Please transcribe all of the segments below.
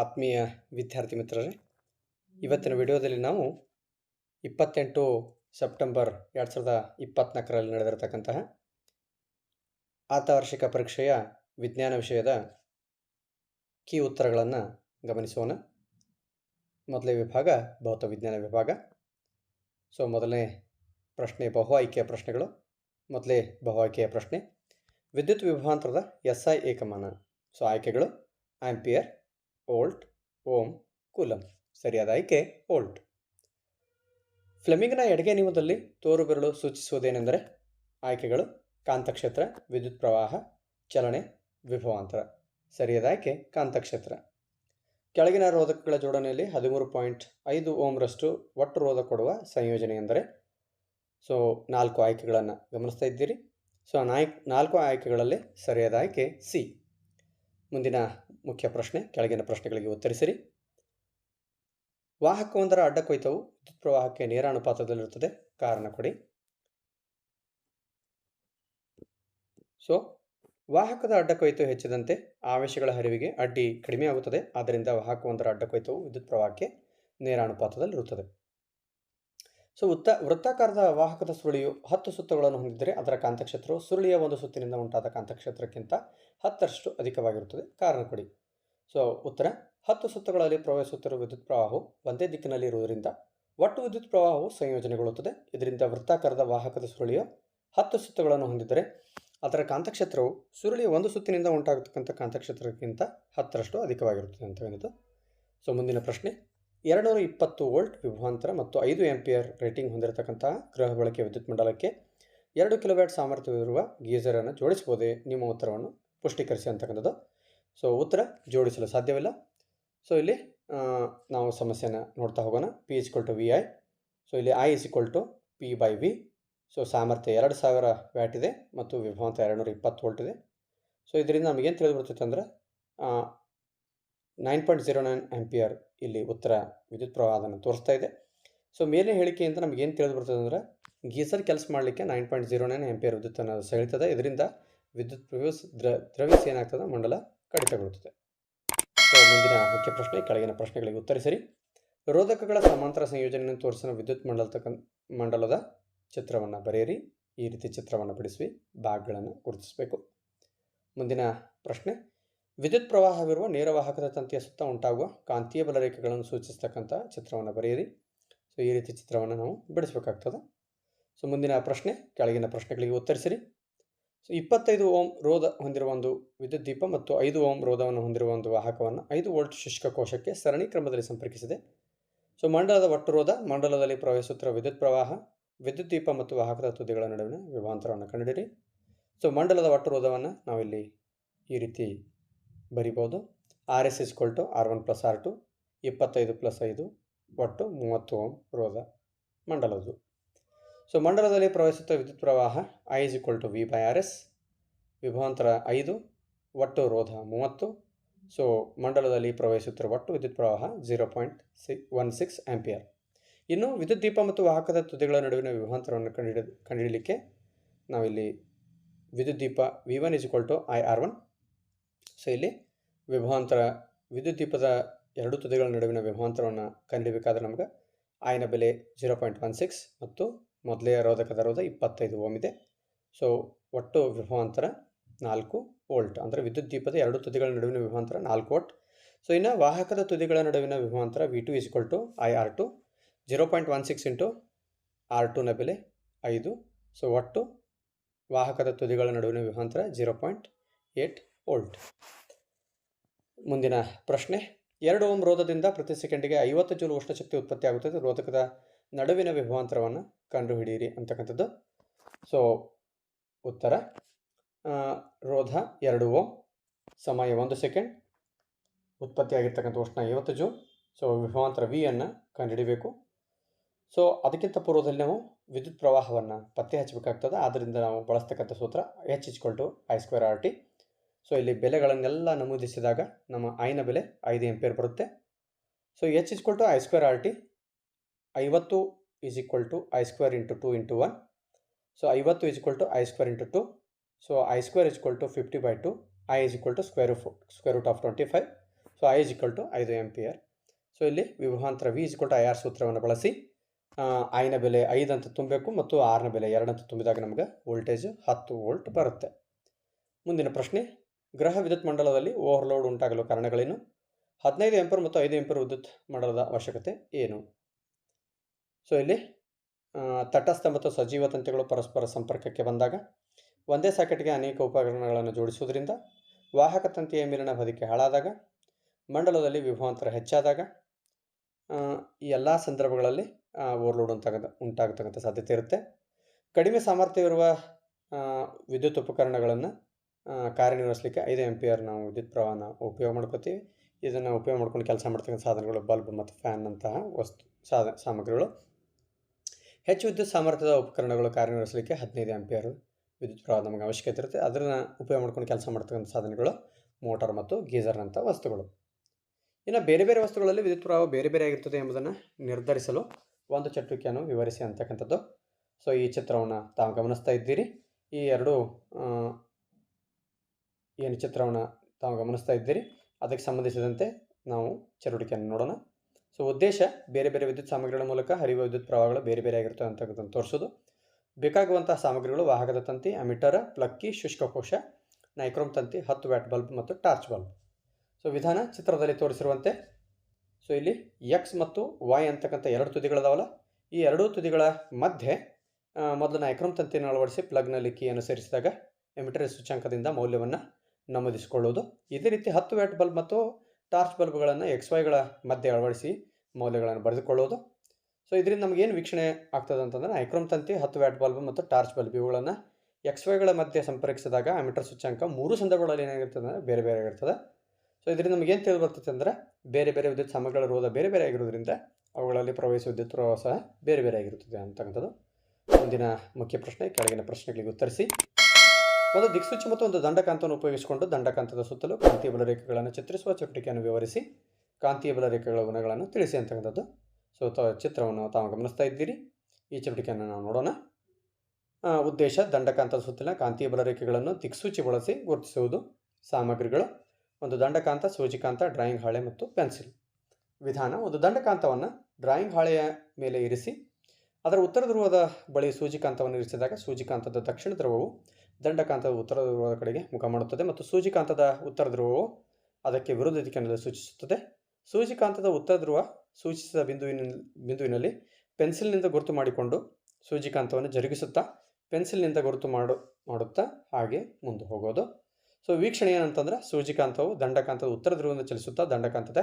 ಆತ್ಮೀಯ ವಿದ್ಯಾರ್ಥಿ ಮಿತ್ರರೇ ಇವತ್ತಿನ ವಿಡಿಯೋದಲ್ಲಿ ನಾವು ಇಪ್ಪತ್ತೆಂಟು ಸೆಪ್ಟೆಂಬರ್ ಎರಡು ಸಾವಿರದ ಇಪ್ಪತ್ತ್ನಾಲ್ಕರಲ್ಲಿ ನಡೆದಿರತಕ್ಕಂತಹ ವಾರ್ಷಿಕ ಪರೀಕ್ಷೆಯ ವಿಜ್ಞಾನ ವಿಷಯದ ಕೀ ಉತ್ತರಗಳನ್ನು ಗಮನಿಸೋಣ. ಮೊದಲನೇ ವಿಭಾಗ ಭೌತ ವಿಜ್ಞಾನ ವಿಭಾಗ. ಸೊ ಮೊದಲನೇ ಪ್ರಶ್ನೆ ಬಹು ಆಯ್ಕೆಯ ಪ್ರಶ್ನೆಗಳು. ಮೊದಲೇ ಬಹು ಆಯ್ಕೆಯ ಪ್ರಶ್ನೆ. ವಿದ್ಯುತ್ ವಿಭಾಂತರದ ಎಸ್ ಐ ಏಕಮಾನ. ಸೊ ಆಯ್ಕೆಗಳು ಆಂಪಿಯರ್ ವೋಲ್ಟ್ ಓಮ್ ಕುಲಂ ಸರಿಯಾದ ಆಯ್ಕೆ ಓಲ್ಟ್ ಫ್ಲೆಮಿಂಗ್ನ ಎಡಗೆ ನಿಯಮದಲ್ಲಿ ತೋರು ಬೆರಳು ಸೂಚಿಸುವುದೇನೆಂದರೆ, ಆಯ್ಕೆಗಳು, ಕಾಂತಕ್ಷೇತ್ರ, ವಿದ್ಯುತ್ ಪ್ರವಾಹ, ಚಲನೆ, ವಿಭವಾಂತರ. ಸರಿಯಾದ ಆಯ್ಕೆ ಕಾಂತಕ್ಷೇತ್ರ. ಕೆಳಗಿನ ರೋಧಕಗಳ ಜೋಡಣೆಯಲ್ಲಿ ಹದಿಮೂರು ಪಾಯಿಂಟ್ ಐದು ಓಮ್ರಷ್ಟು ಒಟ್ಟು ರೋಧ ಕೊಡುವ ಸಂಯೋಜನೆ ಎಂದರೆ, ಸೊ, ನಾಲ್ಕು ಆಯ್ಕೆಗಳನ್ನು ಗಮನಿಸ್ತಾ ಇದ್ದೀರಿ. ಸೊ, ನಾಯ್, ನಾಲ್ಕು ಆಯ್ಕೆಗಳಲ್ಲಿ ಸರಿಯಾದ ಆಯ್ಕೆ ಸಿ. ಮುಂದಿನ ಮುಖ್ಯ ಪ್ರಶ್ನೆ, ಕೆಳಗಿನ ಪ್ರಶ್ನೆಗಳಿಗೆ ಉತ್ತರಿಸಿರಿ. ವಾಹಕವೊಂದರ ಅಡ್ಡ ಕೊಯ್ತವು ವಿದ್ಯುತ್ ಪ್ರವಾಹಕ್ಕೆ ನೇರ ಅನುಪಾತದಲ್ಲಿರುತ್ತದೆ ಕಾರಣ ಕೊಡಿ. ಸೊ ವಾಹಕದ ಅಡ್ಡ ಕೊಯ್ತು ಹೆಚ್ಚಿದಂತೆ ಆವೇಶಗಳ ಹರಿವಿಗೆ ಅಡ್ಡಿ ಕಡಿಮೆಯಾಗುತ್ತದೆ. ಆದ್ದರಿಂದ ವಾಹಕವೊಂದರ ಅಡ್ಡ ಕೊಯ್ತವು ವಿದ್ಯುತ್ ಪ್ರವಾಹಕ್ಕೆ ನೇರ ಅನುಪಾತದಲ್ಲಿರುತ್ತದೆ ಸೊ ವೃತ್ತ, ವೃತ್ತಾಕಾರದ ವಾಹಕದ ಸುರುಳಿಯು ಹತ್ತು ಸುತ್ತುಗಳನ್ನು ಹೊಂದಿದ್ದರೆ ಅದರ ಕಾಂತಕ್ಷೇತ್ರವು ಸುರುಳಿಯ ಒಂದು ಸುತ್ತಿನಿಂದ ಉಂಟಾದ ಕಾಂತಕ್ಷೇತ್ರಕ್ಕಿಂತ ಹತ್ತರಷ್ಟು ಅಧಿಕವಾಗಿರುತ್ತದೆ. ಕಾರಣ ಕೊಡಿ. ಸೊ ಉತ್ತರ, ಹತ್ತು ಸುತ್ತುಗಳಲ್ಲಿ ಪ್ರವಹಿಸುತ್ತಿರುವ ವಿದ್ಯುತ್ ಪ್ರವಾಹವು ಒಂದೇ ದಿಕ್ಕಿನಲ್ಲಿ ಇರುವುದರಿಂದ ಒಟ್ಟು ವಿದ್ಯುತ್ ಪ್ರವಾಹವು ಸಂಯೋಜನೆಗೊಳ್ಳುತ್ತದೆ. ಇದರಿಂದ ವೃತ್ತಾಕಾರದ ವಾಹಕದ ಸುರುಳಿಯು ಹತ್ತು ಸುತ್ತುಗಳನ್ನು ಹೊಂದಿದ್ದರೆ ಅದರ ಕಾಂತಕ್ಷೇತ್ರವು ಸುರುಳಿಯ ಒಂದು ಸುತ್ತಿನಿಂದ ಉಂಟಾಗತಕ್ಕಂಥ ಕಾಂತಕ್ಷೇತ್ರಕ್ಕಿಂತ ಹತ್ತರಷ್ಟು ಅಧಿಕವಾಗಿರುತ್ತದೆ ಅಂತ ಹೇಳಿದ್ದು. ಸೊ ಮುಂದಿನ ಪ್ರಶ್ನೆ ಎರಡುನೂರ ಇಪ್ಪತ್ತು ವೋಲ್ಟ್ ವಿಭವಾಂತರ ಮತ್ತು ಐದು ಎಂಪಿಯರ್ ರೇಟಿಂಗ್ ಹೊಂದಿರತಕ್ಕಂತಹ ಗೃಹ ಬಳಕೆ ವಿದ್ಯುತ್ ಮಂಡಲಕ್ಕೆ ಎರಡು ಕಿಲೋವ್ಯಾಟ್ ಸಾಮರ್ಥ್ಯವಿರುವ ಗೀಸರನ್ನು ಜೋಡಿಸಬಹುದೇ? ನಿಮ್ಮ ಉತ್ತರವನ್ನು ಪುಷ್ಟೀಕರಿಸಿ ಅಂತಕ್ಕಂಥದ್ದು. ಸೊ ಉತ್ತರ, ಜೋಡಿಸಲು ಸಾಧ್ಯವಿಲ್ಲ. ಸೊ ಇಲ್ಲಿ ನಾವು ಸಮಸ್ಯೆನ ನೋಡ್ತಾ ಹೋಗೋಣ. P is to V I so ಇಲ್ಲಿ I is equal to P by V so ಸಾಮರ್ಥ್ಯ ಎರಡು ಸಾವಿರ ವ್ಯಾಟ್ ಇದೆ ಮತ್ತು ವಿಭವಂತ ಎರಡು ನೂರ ಇಪ್ಪತ್ತು ವೋಲ್ಟ್ ಇದೆ. ಸೊ ಇದರಿಂದ ನಮಗೇನು ತಿಳಿದು ಬರ್ತೈತೆ ಅಂದರೆ nine point zero nine ampere ಇಲ್ಲಿ ಉತ್ತರ ವಿದ್ಯುತ್ ಪ್ರವಾಹವನ್ನು ತೋರಿಸ್ತಾ ಇದೆ. ಸೊ ಮೇಲೆ ಹೇಳಿಕೆಯಿಂದ ನಮಗೇನು ತಿಳಿದು ಬರ್ತದೆ ಅಂದರೆ, ಗೀಸರ್ ಕೆಲಸ ಮಾಡಲಿಕ್ಕೆ nine point zero nine ampere ವಿದ್ಯುತ್ ಅನ್ನೋದು ಸೆಳೀತದೆ. ಇದರಿಂದ ವಿದ್ಯುತ್ ಪ್ರವೇಶ ದ್ರ ದ್ರವ್ಯಸಿ ಏನಾಗ್ತದೆ? ಮಂಡಲ ಕಡಿತಗೊಳ್ಳುತ್ತದೆ. ಸೊ ಮುಂದಿನ ಮುಖ್ಯ ಪ್ರಶ್ನೆ, ಕೆಳಗಿನ ಪ್ರಶ್ನೆಗಳಿಗೆ ಉತ್ತರಿಸಿರಿ. ರೋಧಕಗಳ ಸಮಾಂತರ ಸಂಯೋಜನೆಯನ್ನು ತೋರಿಸಿದ ವಿದ್ಯುತ್ ಮಂಡಲತಕ್ಕ ಮಂಡಲದ ಚಿತ್ರವನ್ನು ಬರೆಯಿರಿ. ಈ ರೀತಿ ಚಿತ್ರವನ್ನು ಬಿಡಿಸಿ ಭಾಗಗಳನ್ನು ಗುರುತಿಸಬೇಕು. ಮುಂದಿನ ಪ್ರಶ್ನೆ ವಿದ್ಯುತ್ ಪ್ರವಾಹವಿರುವ ನೇರವಾಹಕದ ತಂತಿಯ ಸುತ್ತ ಉಂಟಾಗುವ ಕಾಂತೀಯ ಬಲರೇಖೆಗಳನ್ನು ಸೂಚಿಸ್ತಕ್ಕಂಥ ಚಿತ್ರವನ್ನು ಬರೆಯಿರಿ. ಸೊ ಈ ರೀತಿ ಚಿತ್ರವನ್ನು ನಾವು ಬಿಡಿಸಬೇಕಾಗ್ತದೆ. ಸೊ ಮುಂದಿನ ಪ್ರಶ್ನೆ, ಕೆಳಗಿನ ಪ್ರಶ್ನೆಗಳಿಗೆ ಉತ್ತರಿಸಿರಿ. ಸೊ ಇಪ್ಪತ್ತೈದು ಓಮ್ ರೋಧ ಹೊಂದಿರುವ ಒಂದು ವಿದ್ಯುತ್ ದೀಪ ಮತ್ತು ಐದು ಓಮ್ ರೋಧವನ್ನು ಹೊಂದಿರುವ ಒಂದು ವಾಹಕವನ್ನು ಐದು ವೋಲ್ಟ್ ಶುಷ್ಕ ಕೋಶಕ್ಕೆ ಸರಣಿ ಕ್ರಮದಲ್ಲಿ ಸಂಪರ್ಕಿಸಿದೆ. ಸೊ ಮಂಡಲದ ಒಟ್ಟು ರೋಧ, ಮಂಡಲದಲ್ಲಿ ಪ್ರವೇಶಿಸುತ್ತಿರುವ ವಿದ್ಯುತ್ ಪ್ರವಾಹ, ವಿದ್ಯುತ್ ದೀಪ ಮತ್ತು ವಾಹಕದ ತುದಿಗಳ ನಡುವಿನ ವಿಭಾಂತರವನ್ನು ಕಂಡುಹಿಡಿರಿ ಸೊ ಮಂಡಲದ ಒಟ್ಟು ರೋಧವನ್ನು ನಾವಿಲ್ಲಿ ಈ ರೀತಿ ಬರಿಬೋದು. R S is equal to R one plus R two ಇಪ್ಪತ್ತೈದು ಪ್ಲಸ್ ಐದು, ಒಟ್ಟು ಮೂವತ್ತು ಓಮ್ ರೋಧ ಮಂಡಲದ್ದು. ಸೊ ಮಂಡಲದಲ್ಲಿ ಪ್ರವೇಶಿತ ವಿದ್ಯುತ್ ಪ್ರವಾಹ I is equal to V by R S ವಿಭವಾಂತರ ಐದು, ಒಟ್ಟು ರೋಧ ಮೂವತ್ತು. ಸೊ ಮಂಡಲದಲ್ಲಿ ಪ್ರವೇಶಿಸುತ್ತಿರುವ ಒಟ್ಟು ವಿದ್ಯುತ್ ಪ್ರವಾಹ zero point C one six ampere ಇನ್ನು ವಿದ್ಯುತ್ ದೀಪ ಮತ್ತು ವಾಹಕದ ತುದಿಗಳ ನಡುವಿನ ವಿಭಾಂತರವನ್ನು ಕಂಡುಹಿಡ ಕಂಡುಹಿಡಲಿಕ್ಕೆ ನಾವಿಲ್ಲಿ ವಿದ್ಯುತ್ ದೀಪ V one is equal to I R one so ಇಲ್ಲಿ ವಿಭವಾಂತರ ವಿದ್ಯುತ್ ದೀಪದ ಎರಡು ತುದಿಗಳ ನಡುವಿನ ವಿಭವಾಂತರವನ್ನು ಕಂಡುಹಿಡಬೇಕಾದ್ರೆ ನಮಗೆ ಆಯನ ಬೆಲೆ ಜೀರೋ ಪಾಯಿಂಟ್ ಒನ್ ಸಿಕ್ಸ್ ಮತ್ತು ಮೊದಲೇ ರೋಧಕದ ರೋಧ ಇಪ್ಪತ್ತೈದು ಓಮ್ ಇದೆ. ಸೊ ಒಟ್ಟು ವಿಭವಾಂತರ ನಾಲ್ಕು ವೋಲ್ಟ್ ಅಂದರೆ ವಿದ್ಯುತ್ ದೀಪದ ಎರಡು ತುದಿಗಳ ನಡುವಿನ ವಿಭವಾಂತರ ನಾಲ್ಕು ವೋಲ್ಟ್. ಸೊ ಇನ್ನು ವಾಹಕದ ತುದಿಗಳ ನಡುವಿನ ವಿಭವಾಂತರ V two is equal to I R two zero point one six into R ಟುನ ಬೆಲೆ ಐದು. ಸೊ ಒಟ್ಟು ವಾಹಕದ ತುದಿಗಳ ನಡುವಿನ ವಿಭವಾಂತರ ಜೀರೋ ಪಾಯಿಂಟ್ ಏಟ್. ವೋಲ್ಟ್ ಮುಂದಿನ ಪ್ರಶ್ನೆ. ಎರಡು ಓಮ್ ರೋಧದಿಂದ ಪ್ರತಿ ಸೆಕೆಂಡಿಗೆ ಐವತ್ತು ಜೂಲ್ ಉಷ್ಣಶಕ್ತಿ ಉತ್ಪತ್ತಿಯಾಗುತ್ತದೆ ರೋಧಕದ ನಡುವಿನ ವಿಭವಾಂತರವನ್ನು ಕಂಡುಹಿಡಿಯಿರಿ ಅಂತಕ್ಕಂಥದ್ದು. ಸೊ ಉತ್ತರ. ರೋಧ ಎರಡು ಓಮ್, ಸಮಯ ಒಂದು ಸೆಕೆಂಡ್. ಉತ್ಪತ್ತಿಯಾಗಿರ್ತಕ್ಕಂಥ ಉಷ್ಣ ಐವತ್ತು ಜೂಲ್. ಸೊ ವಿಭವಾಂತರ ವಿ ಅನ್ನು ಕಂಡುಹಿಡಿಬೇಕು. ಸೊ ಅದಕ್ಕಿಂತ ಪೂರ್ವದಲ್ಲಿ ನಾವು ವಿದ್ಯುತ್ ಪ್ರವಾಹವನ್ನು ಪತ್ತೆ ಹಚ್ಚಬೇಕಾಗ್ತದೆ. ಆದ್ದರಿಂದ ನಾವು ಬಳಸ್ತಕ್ಕಂಥ ಸೂತ್ರ H is equal I square R T so ಇಲ್ಲಿ ಬೆಲೆಗಳನ್ನೆಲ್ಲ ನಮೂದಿಸಿದಾಗ ನಮ್ಮ ಐನ ಬೆಲೆ ಐದು ಎಂಪೇರ್ ಬರುತ್ತೆ. So H is equal to I square R T ಐವತ್ತು is equal to I square into two into one so ಐವತ್ತು is equal to I square into two so I square is to fifty by two I is equal to square ಫು square root of twenty five so I is equal to ಐದು ampere so ಇಲ್ಲಿ ವಿವಾಹಾಂತರ V is to I R ಸೂತ್ರವನ್ನು ಬಳಸಿ ಐನ ಬೆಲೆ ಐದು ಅಂತ ತುಂಬಬೇಕು ಮತ್ತು ಆರನ ಬೆಲೆ ಎರಡು ಅಂತ ತುಂಬಿದಾಗ ನಮಗೆ ವೋಲ್ಟೇಜ್ ಹತ್ತು ವೋಲ್ಟ್ ಬರುತ್ತೆ. ಮುಂದಿನ ಪ್ರಶ್ನೆ ಗ್ರಹ ವಿದ್ಯುತ್ ಮಂಡಲದಲ್ಲಿ ಓವರ್ಲೋಡ್ ಉಂಟಾಗಲು ಕಾರಣಗಳೇನು? ಹದಿನೈದು ಎಂಪರ್ ಮತ್ತು ಐದು ಎಂಪರ್ ವಿದ್ಯುತ್ ಮಂಡಲದ ಅವಶ್ಯಕತೆ ಏನು? ಸೊ ಇಲ್ಲಿ ತಟಸ್ಥ ಮತ್ತು ಸಜೀವ ತಂತಿಗಳು ಪರಸ್ಪರ ಸಂಪರ್ಕಕ್ಕೆ ಬಂದಾಗ, ಒಂದೇ ಸಾಕೆಟ್ಗೆ ಅನೇಕ ಉಪಕರಣಗಳನ್ನು ಜೋಡಿಸುವುದರಿಂದ, ವಾಹಕ ತಂತಿಯ ಮೇಲಿನ ಹೊದಿಕೆ ಹಾಳಾದಾಗ, ಮಂಡಲದಲ್ಲಿ ವಿಭವಾಂತರ ಹೆಚ್ಚಾದಾಗ ಈ ಎಲ್ಲ ಸಂದರ್ಭಗಳಲ್ಲಿ ಓವರ್ಲೋಡ್ ಉಂಟಾಗದ, ಉಂಟಾಗತಕ್ಕಂಥ ಸಾಧ್ಯತೆ ಇರುತ್ತೆ. ಕಡಿಮೆ ಸಾಮರ್ಥ್ಯವಿರುವ ವಿದ್ಯುತ್ ಉಪಕರಣಗಳನ್ನು ಕಾರ್ಯನಿರ್ವಹಿಸಲಿಕ್ಕೆ ಐದು ಎಂಪಿಯರ್ ನಾವು ವಿದ್ಯುತ್ ಪ್ರವಾಹನ ಉಪಯೋಗ ಮಾಡ್ಕೋತೀವಿ. ಇದನ್ನು ಉಪಯೋಗ ಮಾಡ್ಕೊಂಡು ಕೆಲಸ ಮಾಡ್ತಕ್ಕಂಥ ಸಾಧನಗಳು, ಬಲ್ಬ್ ಮತ್ತು ಫ್ಯಾನ್ನಂತಹ ವಸ್ತು, ಸಾಧ, ಸಾಮಗ್ರಿಗಳು. ಹೆಚ್ಚು ವಿದ್ಯುತ್ ಸಾಮರ್ಥ್ಯದ ಉಪಕರಣಗಳು ಕಾರ್ಯನಿರ್ವಹಿಸಲಿಕ್ಕೆ ಹದಿನೈದು ಆಂಪಿಯರ್ ವಿದ್ಯುತ್ ಪ್ರವಾಹ ನಮಗೆ ಅವಶ್ಯಕತೆ ಇರುತ್ತೆ. ಅದನ್ನು ಉಪಯೋಗ ಮಾಡ್ಕೊಂಡು ಕೆಲಸ ಮಾಡ್ತಕ್ಕಂಥ ಸಾಧನಗಳು ಮೋಟಾರ್ ಮತ್ತು ಗೀಝರ್ನಂಥ ವಸ್ತುಗಳು. ಇನ್ನು ಬೇರೆ ಬೇರೆ ವಸ್ತುಗಳಲ್ಲಿ ವಿದ್ಯುತ್ ಪ್ರವಾಹ ಬೇರೆ ಬೇರೆ ಆಗಿರ್ತದೆ ಎಂಬುದನ್ನು ನಿರ್ಧರಿಸಲು ಒಂದು ಚಟುವಿಕೆಯನ್ನು ವಿವರಿಸಿ ಅಂತಕ್ಕಂಥದ್ದು. ಸೊ ಈ ಚಿತ್ರವನ್ನು ತಾವು ಗಮನಿಸ್ತಾ ಇದ್ದೀರಿ. ಈ ಎರಡು ಏನು ಚಿತ್ರವನ್ನು ತಾವು ಗಮನಿಸ್ತಾ ಇದ್ದೀರಿ, ಅದಕ್ಕೆ ಸಂಬಂಧಿಸಿದಂತೆ ನಾವು ಚಟುವಟಿಕೆಯನ್ನು ನೋಡೋಣ. ಸೊ ಉದ್ದೇಶ ಬೇರೆ ಬೇರೆ ವಿದ್ಯುತ್ ಸಾಮಗ್ರಿಗಳ ಮೂಲಕ ಹರಿಯುವ ವಿದ್ಯುತ್ ಪ್ರವಾಹಗಳು ಬೇರೆ ಬೇರೆ ಆಗಿರ್ತವೆ ಅಂತಕ್ಕಂಥದ್ದು ತೋರಿಸೋದು. ಬೇಕಾಗುವಂತಹ ಸಾಮಗ್ರಿಗಳು ವಾಹಕದ ತಂತಿ, ಅಮಿಟರ್, ಪ್ಲಕ್ಕಿ ಶುಷ್ಕಕೋಶ ನೈಕ್ರೋಮ್ ತಂತಿ, ಹತ್ತು ವ್ಯಾಟ್ ಬಲ್ಬ್ ಮತ್ತು ಟಾರ್ಚ್ ಬಲ್ಬ್. ಸೊ ವಿಧಾನ ಚಿತ್ರದಲ್ಲಿ ತೋರಿಸಿರುವಂತೆ ಸೊ ಇಲ್ಲಿ ಎಕ್ಸ್ ಮತ್ತು ವಾಯ್ ಅಂತಕ್ಕಂಥ ಎರಡು ತುದಿಗಳದಾವಲ್ಲ, ಈ ಎರಡೂ ತುದಿಗಳ ಮಧ್ಯೆ ಮೊದಲು ನೈಕ್ರೋಮ್ ತಂತಿಯನ್ನು ಅಳವಡಿಸಿ ಪ್ಲಗ್ನಲ್ಲಿ ಕೀಯನ್ನು ಸೇರಿಸಿದಾಗ ಎಮಿಟರ್ ಸೂಚ್ಯಂಕದಿಂದ ಮೌಲ್ಯವನ್ನು ನಮೂದಿಸಿಕೊಳ್ಳುವುದು. ಇದೇ ರೀತಿ ಹತ್ತು ವ್ಯಾಟ್ ಬಲ್ಬ್ ಮತ್ತು ಟಾರ್ಚ್ ಬಲ್ಬ್ಗಳನ್ನು ಎಕ್ಸ್ ವೈಗಳ ಮಧ್ಯೆ ಅಳವಡಿಸಿ ಮೌಲ್ಯಗಳನ್ನು ಬರೆದುಕೊಳ್ಳೋದು ಸೊ ಇದರಿಂದ ನಮಗೇನು ವೀಕ್ಷಣೆ ಆಗ್ತದೆ ಅಂತಂದರೆ ಐಕ್ರೋಮ್ ತಂತಿ, ಹತ್ತು ವ್ಯಾಟ್ ಬಲ್ಬ್ ಮತ್ತು ಟಾರ್ಚ್ ಬಲ್ಬ್ ಇವುಗಳನ್ನು ಎಕ್ಸ್ ವೈಗಳ ಮಧ್ಯೆ ಸಂಪರ್ಕಿಸಿದಾಗ ಮೀಟರ್ ಸೂಚ್ಯಾಂಕ ಮೂರು ಸಂದರ್ಭಗಳಲ್ಲಿ ಏನಾಗಿರ್ತದೆ ಅಂದರೆ ಬೇರೆ ಬೇರೆ ಆಗಿರ್ತದೆ. ಸೊ ಇದರಿಂದ ನಮಗೇನು ತಿಳಿದು ಬರ್ತದೆ ಅಂದರೆ ಬೇರೆ ಬೇರೆ ವಿದ್ಯುತ್ ಸಾಮಗ್ರಿಗಳ ರೋಧ ಬೇರೆ ಬೇರೆ ಆಗಿರೋದ್ರಿಂದ ಅವುಗಳಲ್ಲಿ ಪ್ರವಹಿಸುವ ವಿದ್ಯುತ್ ಪ್ರವಾಹ ಸಹ ಬೇರೆ ಬೇರೆ ಆಗಿರುತ್ತದೆ ಅಂತಕ್ಕಂಥದ್ದು. ಮುಂದಿನ ಮುಖ್ಯ ಪ್ರಶ್ನೆ, ಕೆಳಗಿನ ಪ್ರಶ್ನೆಗಳಿಗೆ ಉತ್ತರಿಸಿ. ಒಂದು ದಿಕ್ಸೂಚಿ ಮತ್ತು ಒಂದು ದಂಡಕಾಂತವನ್ನು ಉಪಯೋಗಿಸಿಕೊಂಡು ದಂಡಕಾಂತದ ಸುತ್ತಲೂ ಕಾಂತೀಯ ಬಲ ರೇಖೆಗಳನ್ನು ಚಿತ್ರಿಸುವ ಚಟುವಟಿಕೆಯನ್ನು ವಿವರಿಸಿ ಕಾಂತೀಯ ಬಲ ರೇಖೆಗಳ ಗುಣಗಳನ್ನು ತಿಳಿಸಿ ಅಂತಕ್ಕಂಥದ್ದು. ಸೊ ತ, ಚಿತ್ರವನ್ನು ತಾವು ಗಮನಿಸ್ತಾ ಇದ್ದೀರಿ. ಈ ಚಟುವಟಿಕೆಯನ್ನು ನಾವು ನೋಡೋಣ. ಉದ್ದೇಶ ದಂಡಕಾಂತದ ಸುತ್ತಲಿನ ಕಾಂತೀಯ ಬಲ ರೇಖೆಗಳನ್ನು ದಿಕ್ಸೂಚಿ ಬಳಸಿ ಗುರುತಿಸುವುದು ಸಾಮಗ್ರಿಗಳು. ಒಂದು ದಂಡಕಾಂತ ಸೂಚಿಕಾಂತ ಡ್ರಾಯಿಂಗ್ ಹಾಳೆ ಮತ್ತು ಪೆನ್ಸಿಲ್. ವಿಧಾನ, ಒಂದು ದಂಡಕಾಂತವನ್ನು ಡ್ರಾಯಿಂಗ್ ಹಾಳೆಯ ಮೇಲೆ ಇರಿಸಿ, ಅದರ ಉತ್ತರ ಧ್ರುವದ ಬಳಿ ಸೂಚಿಕಾಂತವನ್ನು ಇರಿಸಿದಾಗ ಸೂಚಿಕಾಂತದ ದಕ್ಷಿಣ ಧ್ರುವವು ದಂಡಕಾಂತದ ಉತ್ತರ ಧ್ರುವದ ಕಡೆಗೆ ಮುಖ ಮಾಡುತ್ತದೆ ಮತ್ತು ಸೂಜಿಕಾಂತದ ಉತ್ತರ ಧ್ರುವವು ಅದಕ್ಕೆ ವಿರುದ್ಧ ದಿಕ್ಕಿನಲ್ಲಿ ಸೂಚಿಸುತ್ತದೆ. ಸೂಜಿಕಾಂತದ ಉತ್ತರ ಧ್ರುವ ಸೂಚಿಸಿದ ಬಿಂದುವಿನ, ಬಿಂದುವಿನಲ್ಲಿ ಪೆನ್ಸಿಲ್ನಿಂದ ಗುರುತು ಮಾಡಿಕೊಂಡು ಸೂಜಿಕಾಂತವನ್ನು ಜರುಗಿಸುತ್ತಾ ಪೆನ್ಸಿಲ್ನಿಂದ ಗುರುತು ಮಾಡು, ಮಾಡುತ್ತಾ ಹಾಗೆ ಮುಂದೆ ಹೋಗೋದು. ಸೊ, ವೀಕ್ಷಣೆ ಏನಂತಂದ್ರೆ ಸೂಜಿಕಾಂತವು ದಂಡಕಾಂತದ ಉತ್ತರ ಧ್ರುವದಿಂದ ಚಲಿಸುತ್ತಾ ದಂಡಕಾಂತದ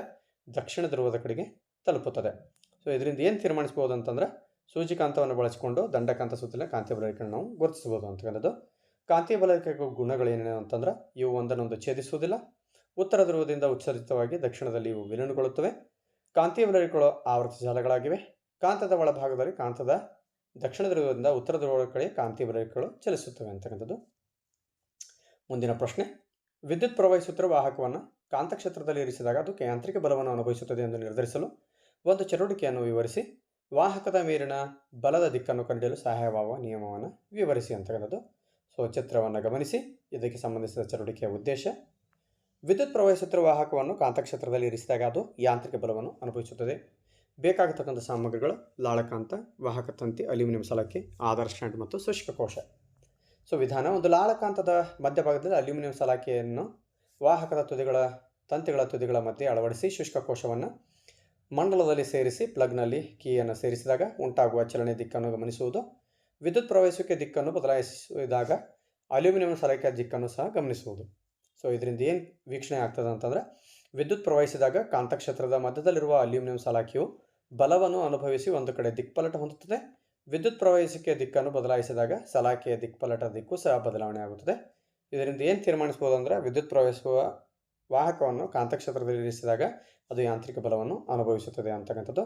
ದಕ್ಷಿಣ ಧ್ರುವದ ಕಡೆಗೆ ತಲುಪುತ್ತದೆ. ಸೊ, ಇದರಿಂದ ಏನು ತೀರ್ಮಾನಿಸ್ಬೋದು ಅಂತಂದ್ರೆ ಸೂಜಿಕಾಂತವನ್ನು ಬಳಸಿಕೊಂಡು ದಂಡಕಾಂತ ಸುತ್ತಲಿನ ಕಾಂತಿ ಬರಲಿಕ್ಕೆ ನಾವು ಗುರುತಿಸಬಹುದು ಅಂತಕ್ಕಂಥದ್ದು ಕಾಂತೀಯ ಬಲರೇಖೆಗಳ ಗುಣಗಳೇನೇನು ಅಂತಂದ್ರೆ ಇವು ಒಂದನ್ನೊಂದು ಛೇದಿಸುವುದಿಲ್ಲ. ಉತ್ತರ ಧ್ರುವದಿಂದ ಉತ್ಸರ್ಜಿತವಾಗಿ ದಕ್ಷಿಣದಲ್ಲಿ ಇವು ವಿಲೀನಗೊಳ್ಳುತ್ತವೆ. ಕಾಂತೀಯ ಬಲಗಳು ಆವರ್ತ ಜಾಲಗಳಾಗಿವೆ. ಕಾಂತದ ಒಳಭಾಗದಲ್ಲಿ ಕಾಂತದ ದಕ್ಷಿಣ ಧ್ರುವದಿಂದ ಉತ್ತರ ಧ್ರುವದ ಕಡೆ ಕಾಂತೀಯ ಬಲಗಳು ಚಲಿಸುತ್ತವೆ ಅಂತಕ್ಕಂಥದ್ದು. ಮುಂದಿನ ಪ್ರಶ್ನೆ, ವಿದ್ಯುತ್ ಪ್ರವಹಿಸುತ್ತಿರುವ ವಾಹಕವನ್ನು ಕಾಂತಕ್ಷೇತ್ರದಲ್ಲಿ ಇರಿಸಿದಾಗ ಅದು ಯಾಂತ್ರಿಕ ಬಲವನ್ನು ಅನುಭವಿಸುತ್ತದೆ ಎಂದು ನಿರ್ಧರಿಸಲು ಒಂದು ಚಟುವಟಿಕೆಯನ್ನು ವಿವರಿಸಿ, ವಾಹಕದ ಮೇಲಿನ ಬಲದ ದಿಕ್ಕನ್ನು ಕಂಡುಹಿಡಿಯಲು ಸಹಾಯವಾಗುವ ನಿಯಮವನ್ನು ವಿವರಿಸಿ ಅಂತಕ್ಕಂಥದ್ದು. ಸೊ ಚಿತ್ರವನ್ನು ಗಮನಿಸಿ. ಇದಕ್ಕೆ ಸಂಬಂಧಿಸಿದ ಚಟುವಟಿಕೆಯ ಉದ್ದೇಶ, ವಿದ್ಯುತ್ ಪ್ರವಹಿಸುತ್ತಿರುವ ವಾಹಕವನ್ನು ಕಾಂತಕ್ಷೇತ್ರದಲ್ಲಿ ಇರಿಸಿದಾಗ ಅದು ಯಾಂತ್ರಿಕ ಬಲವನ್ನು ಅನುಭವಿಸುತ್ತದೆ. ಬೇಕಾಗತಕ್ಕಂಥ ಸಾಮಗ್ರಿಗಳು, ಲಾಳಕಾಂತ, ವಾಹಕ ತಂತಿ, ಅಲ್ಯೂಮಿನಿಯಂ ಸಲಕ್ಕೆ, ಆಧಾರ್ ಸ್ಟ್ಯಾಂಡ್ ಮತ್ತು ಶುಷ್ಕ ಕೋಶ. ಸೊ, ವಿಧಾನ ಒಂದು ಲಾಳಕಾಂತದ ಮಧ್ಯಭಾಗದಲ್ಲಿ ಅಲ್ಯೂಮಿನಿಯಂ ಸಲಾಕೆಯನ್ನು ವಾಹಕದ ತುದಿಗಳ, ತಂತಿಗಳ ತುದಿಗಳ ಮಧ್ಯೆ ಅಳವಡಿಸಿ ಶುಷ್ಕ ಕೋಶವನ್ನು ಮಂಡಲದಲ್ಲಿ ಸೇರಿಸಿ, ಪ್ಲಗ್ನಲ್ಲಿ ಕೀಯನ್ನು ಸೇರಿಸಿದಾಗ ಉಂಟಾಗುವ ಚಲನೆ ದಿಕ್ಕನ್ನು ಗಮನಿಸುವುದು. ವಿದ್ಯುತ್ ಪ್ರವೇಶಕ್ಕೆ ದಿಕ್ಕನ್ನು ಬದಲಾಯಿಸಿದಾಗ ಅಲ್ಯೂಮಿನಿಯಂ ಸಲಾಕೆಯ ದಿಕ್ಕನ್ನು ಸಹ ಗಮನಿಸಬಹುದು ಸೊ ಇದರಿಂದ ಏನು ವೀಕ್ಷಣೆ ಆಗ್ತದೆ ಅಂತಂದರೆ, ವಿದ್ಯುತ್ ಪ್ರವಹಿಸಿದಾಗ ಕಾಂತಕ್ಷೇತ್ರದ ಮಧ್ಯದಲ್ಲಿರುವ ಅಲ್ಯೂಮಿನಿಯಂ ಸಲಾಖೆಯು ಬಲವನ್ನು ಅನುಭವಿಸಿ ಒಂದು ಕಡೆ ದಿಕ್ಪಲಟ ಹೊಂದುತ್ತದೆ. ವಿದ್ಯುತ್ ಪ್ರವಹಿಸಕ್ಕೆ ದಿಕ್ಕನ್ನು ಬದಲಾಯಿಸಿದಾಗ ಸಲಾಖೆಯ ದಿಕ್ಪಲಟ ದಿಕ್ಕು ಸಹ ಬದಲಾವಣೆ ಆಗುತ್ತದೆ. ಇದರಿಂದ ಏನು ತೀರ್ಮಾನಿಸ್ಬೋದು ಅಂದರೆ, ವಿದ್ಯುತ್ ಪ್ರವೇಶಿಸುವ ವಾಹಕವನ್ನು ಕಾಂತಕ್ಷೇತ್ರದಲ್ಲಿ ಇರಿಸಿದಾಗ ಅದು ಯಾಂತ್ರಿಕ ಬಲವನ್ನು ಅನುಭವಿಸುತ್ತದೆ ಅಂತಕ್ಕಂಥದ್ದು.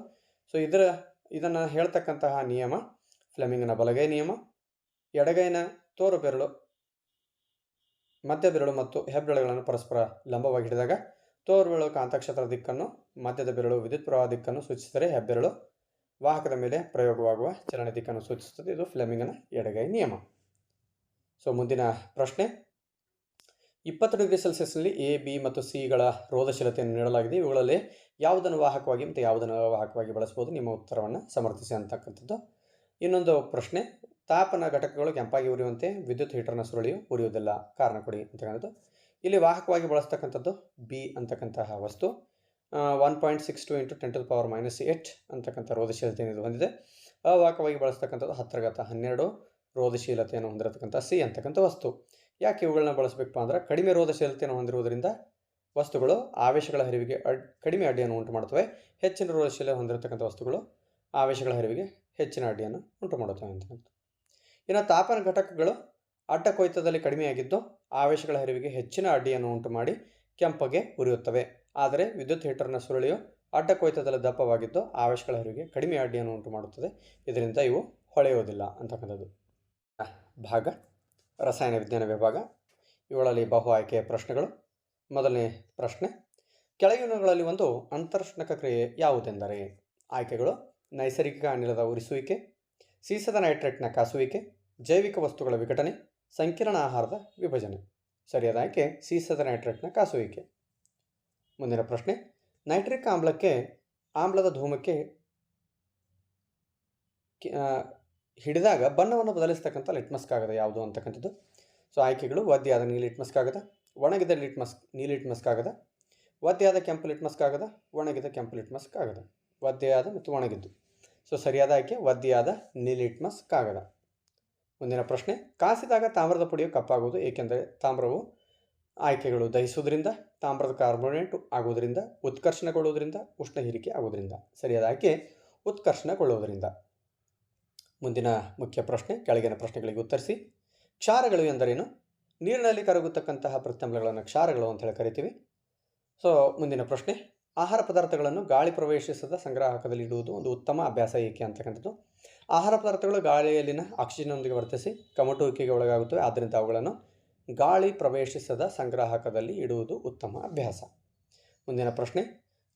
ಸೊ ಇದರ, ಇದನ್ನು ಹೇಳ್ತಕ್ಕಂತಹ ನಿಯಮ ಫ್ಲೆಮಿಂಗ್ನ ಬಲಗೈ ನಿಯಮ, ಎಡಗೈನ ತೋರು ಬೆರಳು, ಮಧ್ಯ ಬೆರಳು ಮತ್ತು ಹೆಬ್ಬೆರಳುಗಳನ್ನು ಪರಸ್ಪರ ಲಂಬವಾಗಿ ಹಿಡಿದಾಗ ತೋರು ಬೆರಳು ಕಾಂತಕ್ಷೇತ್ರ ದಿಕ್ಕನ್ನು, ಮಧ್ಯದ ಬೆರಳು ವಿದ್ಯುತ್ ಪ್ರವಾಹ ದಿಕ್ಕನ್ನು ಸೂಚಿಸಿದರೆ ಹೆಬ್ಬೆರಳು ವಾಹಕದ ಮೇಲೆ ಪ್ರಯೋಗವಾಗುವ ಚಲನೆ ದಿಕ್ಕನ್ನು ಸೂಚಿಸುತ್ತದೆ. ಇದು ಫ್ಲೆಮಿಂಗನ ಎಡಗೈ ನಿಯಮ. ಸೊ, ಮುಂದಿನ ಪ್ರಶ್ನೆ. ಇಪ್ಪತ್ತು ಡಿಗ್ರಿ ಸೆಲ್ಸಿಯಸ್ನಲ್ಲಿ ಎ, ಬಿ ಮತ್ತು ಸಿಗಳ ರೋಧಶೀಲತೆಯನ್ನು ನೀಡಲಾಗಿದೆ. ಇವುಗಳಲ್ಲಿ ಯಾವುದನ್ನು ವಾಹಕವಾಗಿ ಮತ್ತು ಯಾವುದನ್ನು ವಾಹಕವಾಗಿ ಬಳಸ್ಬೋದು? ನಿಮ್ಮ ಉತ್ತರವನ್ನು ಸಮರ್ಥಿಸಿ ಅಂತಕ್ಕಂಥದ್ದು ಇನ್ನೊಂದು ಪ್ರಶ್ನೆ, ತಾಪನ ಘಟಕಗಳು ಕೆಂಪಾಗಿ ಉರಿಯುವಂತೆ ವಿದ್ಯುತ್ ಹೀಟರ್ನ ಸುರುಳಿಯು ಉರಿಯುವುದಿಲ್ಲ. ಕಾರಣ ಕೊಡಿ ಅಂತ ಅಂತಕ್ಕಂಥದ್ದು ಇಲ್ಲಿ ವಾಹಕವಾಗಿ ಬಳಸ್ತಕ್ಕಂಥದ್ದು ಬಿ ಅಂತಕ್ಕಂತಹ ವಸ್ತು. One point six two into ten to power minus eight ಅಂತಕ್ಕಂಥ ರೋಧಶೀಲತೆಯನ್ನು ಇದು ಹೊಂದಿದೆ. ಅವಾಹಕವಾಗಿ ಬಳಸ್ತಕ್ಕಂಥದ್ದು ಹತ್ತರಗತ ಹನ್ನೆರಡು ರೋಧಶೀಲತೆಯನ್ನು ಹೊಂದಿರತಕ್ಕಂಥ ಸಿ ಅಂತಕ್ಕಂಥ ವಸ್ತು. ಯಾಕೆ ಇವುಗಳನ್ನ ಬಳಸಬೇಕಪ್ಪ ಅಂದ್ರೆ ಕಡಿಮೆ ರೋಧಶೀಲತೆಯನ್ನು ಹೊಂದಿರುವುದರಿಂದ ವಸ್ತುಗಳು ಆವೇಶಗಳ ಹರಿವಿಗೆ ಅಡ್, ಕಡಿಮೆ ಅಡ್ಡಿಯನ್ನು ಉಂಟು ಮಾಡ್ತವೆ ಹೆಚ್ಚಿನ ರೋಧಶೀಲ ಹೊಂದಿರತಕ್ಕಂಥ ವಸ್ತುಗಳು ಆವೇಶಗಳ ಹರಿವಿಗೆ ಹೆಚ್ಚಿನ ಅಡ್ಡಿಯನ್ನು ಉಂಟು ಮಾಡುತ್ತವೆ ಅಂತ ಇನ್ನು ತಾಪನ ಘಟಕಗಳು ಅಡ್ಡ ಕೊಯ್ತದಲ್ಲಿ ಕಡಿಮೆಯಾಗಿದ್ದು ಆವೇಶಗಳ ಹರಿವಿಗೆ ಹೆಚ್ಚಿನ ಅಡ್ಡಿಯನ್ನು ಉಂಟು ಮಾಡಿ ಕೆಂಪಗೆ ಉರಿಯುತ್ತವೆ. ಆದರೆ ವಿದ್ಯುತ್ ಹೀಟರ್ನ ಸುರುಳಿಯು ಅಡ್ಡ ಕೊಯ್ತದಲ್ಲಿ ದಪ್ಪವಾಗಿದ್ದು ಆವೇಶಗಳ ಹರಿವಿಗೆ ಕಡಿಮೆ ಅಡ್ಡಿಯನ್ನು ಉಂಟು ಮಾಡುತ್ತದೆ ಇದರಿಂದ ಇವು ಹೊಳೆಯುವುದಿಲ್ಲ ಅಂತಕ್ಕಂಥದ್ದು. ಭಾಗ, ರಸಾಯನ ವಿಜ್ಞಾನ ವಿಭಾಗ. ಇವುಗಳಲ್ಲಿ ಬಹು ಆಯ್ಕೆಯ ಪ್ರಶ್ನೆಗಳು. ಮೊದಲನೇ ಪ್ರಶ್ನೆ ಕೆಳಗಿನಗಳಲ್ಲಿ ಒಂದು ಅಂತರ್ಷ್ಣಕ ಕ್ರಿಯೆ ಯಾವುದೆಂದರೆ? ಆಯ್ಕೆಗಳು ನೈಸರ್ಗಿಕ ಅನಿಲದ ಉರಿಸುವಿಕೆ, ಸೀಸದ ನೈಟ್ರೇಟ್ನ ಕಾಸುವಿಕೆ, ಜೈವಿಕ ವಸ್ತುಗಳ ವಿಘಟನೆ, ಸಂಕೀರ್ಣ ಆಹಾರದ ವಿಭಜನೆ. ಸರಿಯಾದ ಆಯ್ಕೆ ಸೀಸದ ನೈಟ್ರೇಟ್ನ ಕಾಸುವಿಕೆ. ಮುಂದಿನ ಪ್ರಶ್ನೆ, ನೈಟ್ರಿಕ್ ಆಮ್ಲಕ್ಕೆ, ಆಮ್ಲದ ಧೂಮಕ್ಕೆ ಹಿಡಿದಾಗ ಬಣ್ಣವನ್ನು ಬದಲಿಸ್ತಕ್ಕಂಥ ಲಿಟ್ಮಸ್ ಕಾಗದ ಯಾವುದು ಅಂತಕ್ಕಂಥದ್ದು? ಸೊ, ಆಯ್ಕೆಗಳು ಒದ್ದೆಯಾದ ನೀಲಿಟ್ಮಸ್ ಲಿಟ್ಮಸ್ ಕಾಗದ ಒಣಗಿದ ಲಿಟ್ಮಸ್ ನೀಲಿಟ್ಮಸ್ ಲಿಟ್ಮಸ್ ಕಾಗದ ಒದ್ದೆಯಾದ ಕೆಂಪು ಲಿಟ್ಮಸ್ ಕಾಗದ ಒಣಗಿದ ಕೆಂಪು ಲಿಟ್ಮಸ್ ಕಾಗದ ಒದ್ದೆಯಾದ ಮತ್ತು ಒಣಗಿದ್ದು. ಸೊ, ಸರಿಯಾದ ಆಯ್ಕೆ ಒದ್ದೆಯಾದ ನೀಲಿಟ್ಮಸ್ ಲಿಟ್ಮಸ್ ಕಾಗದ. ಮುಂದಿನ ಪ್ರಶ್ನೆ. ಕಾಸಿದಾಗ ತಾಮ್ರದ ಪುಡಿಯು ಕಪ್ಪಾಗುವುದು ಏಕೆಂದರೆ ತಾಮ್ರವು ಆಯ್ಕೆಗಳು ದಹಿಸುವುದರಿಂದ, ತಾಮ್ರದ ಕಾರ್ಬೋನೇಟ್ ಆಗುವುದರಿಂದ, ಉತ್ಕರ್ಷಣಗೊಳ್ಳುವುದರಿಂದ ಉಷ್ಣ ಹೀರಿಕೆ ಆಗುವುದರಿಂದ. ಸರಿಯಾದ ಆಯ್ಕೆ ಉತ್ಕರ್ಷಣಗೊಳ್ಳುವುದರಿಂದ. ಮುಂದಿನ ಮುಖ್ಯ ಪ್ರಶ್ನೆ, ಕೆಳಗಿನ ಪ್ರಶ್ನೆಗಳಿಗೆ ಉತ್ತರಿಸಿ. ಕ್ಷಾರಗಳು ಎಂದರೇನು? ನೀರಿನಲ್ಲಿ ಕರಗುತ್ತಕ್ಕಂತಹ ಪ್ರತ್ಯಮ್ಲಗಳನ್ನು ಕ್ಷಾರಗಳು ಅಂತ ಹೇಳಿ ಕರಿತೀವಿ. ಸೊ, ಮುಂದಿನ ಪ್ರಶ್ನೆ. ಆಹಾರ ಪದಾರ್ಥಗಳನ್ನು ಗಾಳಿ ಪ್ರವೇಶಿಸದ ಸಂಗ್ರಾಹಕದಲ್ಲಿ ಇಡುವುದು ಒಂದು ಉತ್ತಮ ಅಭ್ಯಾಸ ಏಕೆ ಅಂತಕ್ಕಂಥದ್ದು. ಆಹಾರ ಪದಾರ್ಥಗಳು ಗಾಳಿಯಲ್ಲಿನ ಆಕ್ಸಿಜನ್ನೊಂದಿಗೆ ವರ್ತಿಸಿ ಕಮಟುವಿಕೆಗೆ ಒಳಗಾಗುತ್ತವೆ. ಆದ್ದರಿಂದ ಅವುಗಳನ್ನು ಗಾಳಿ ಪ್ರವೇಶಿಸದ ಸಂಗ್ರಾಹಕದಲ್ಲಿ ಇಡುವುದು ಉತ್ತಮ ಅಭ್ಯಾಸ. ಮುಂದಿನ ಪ್ರಶ್ನೆ.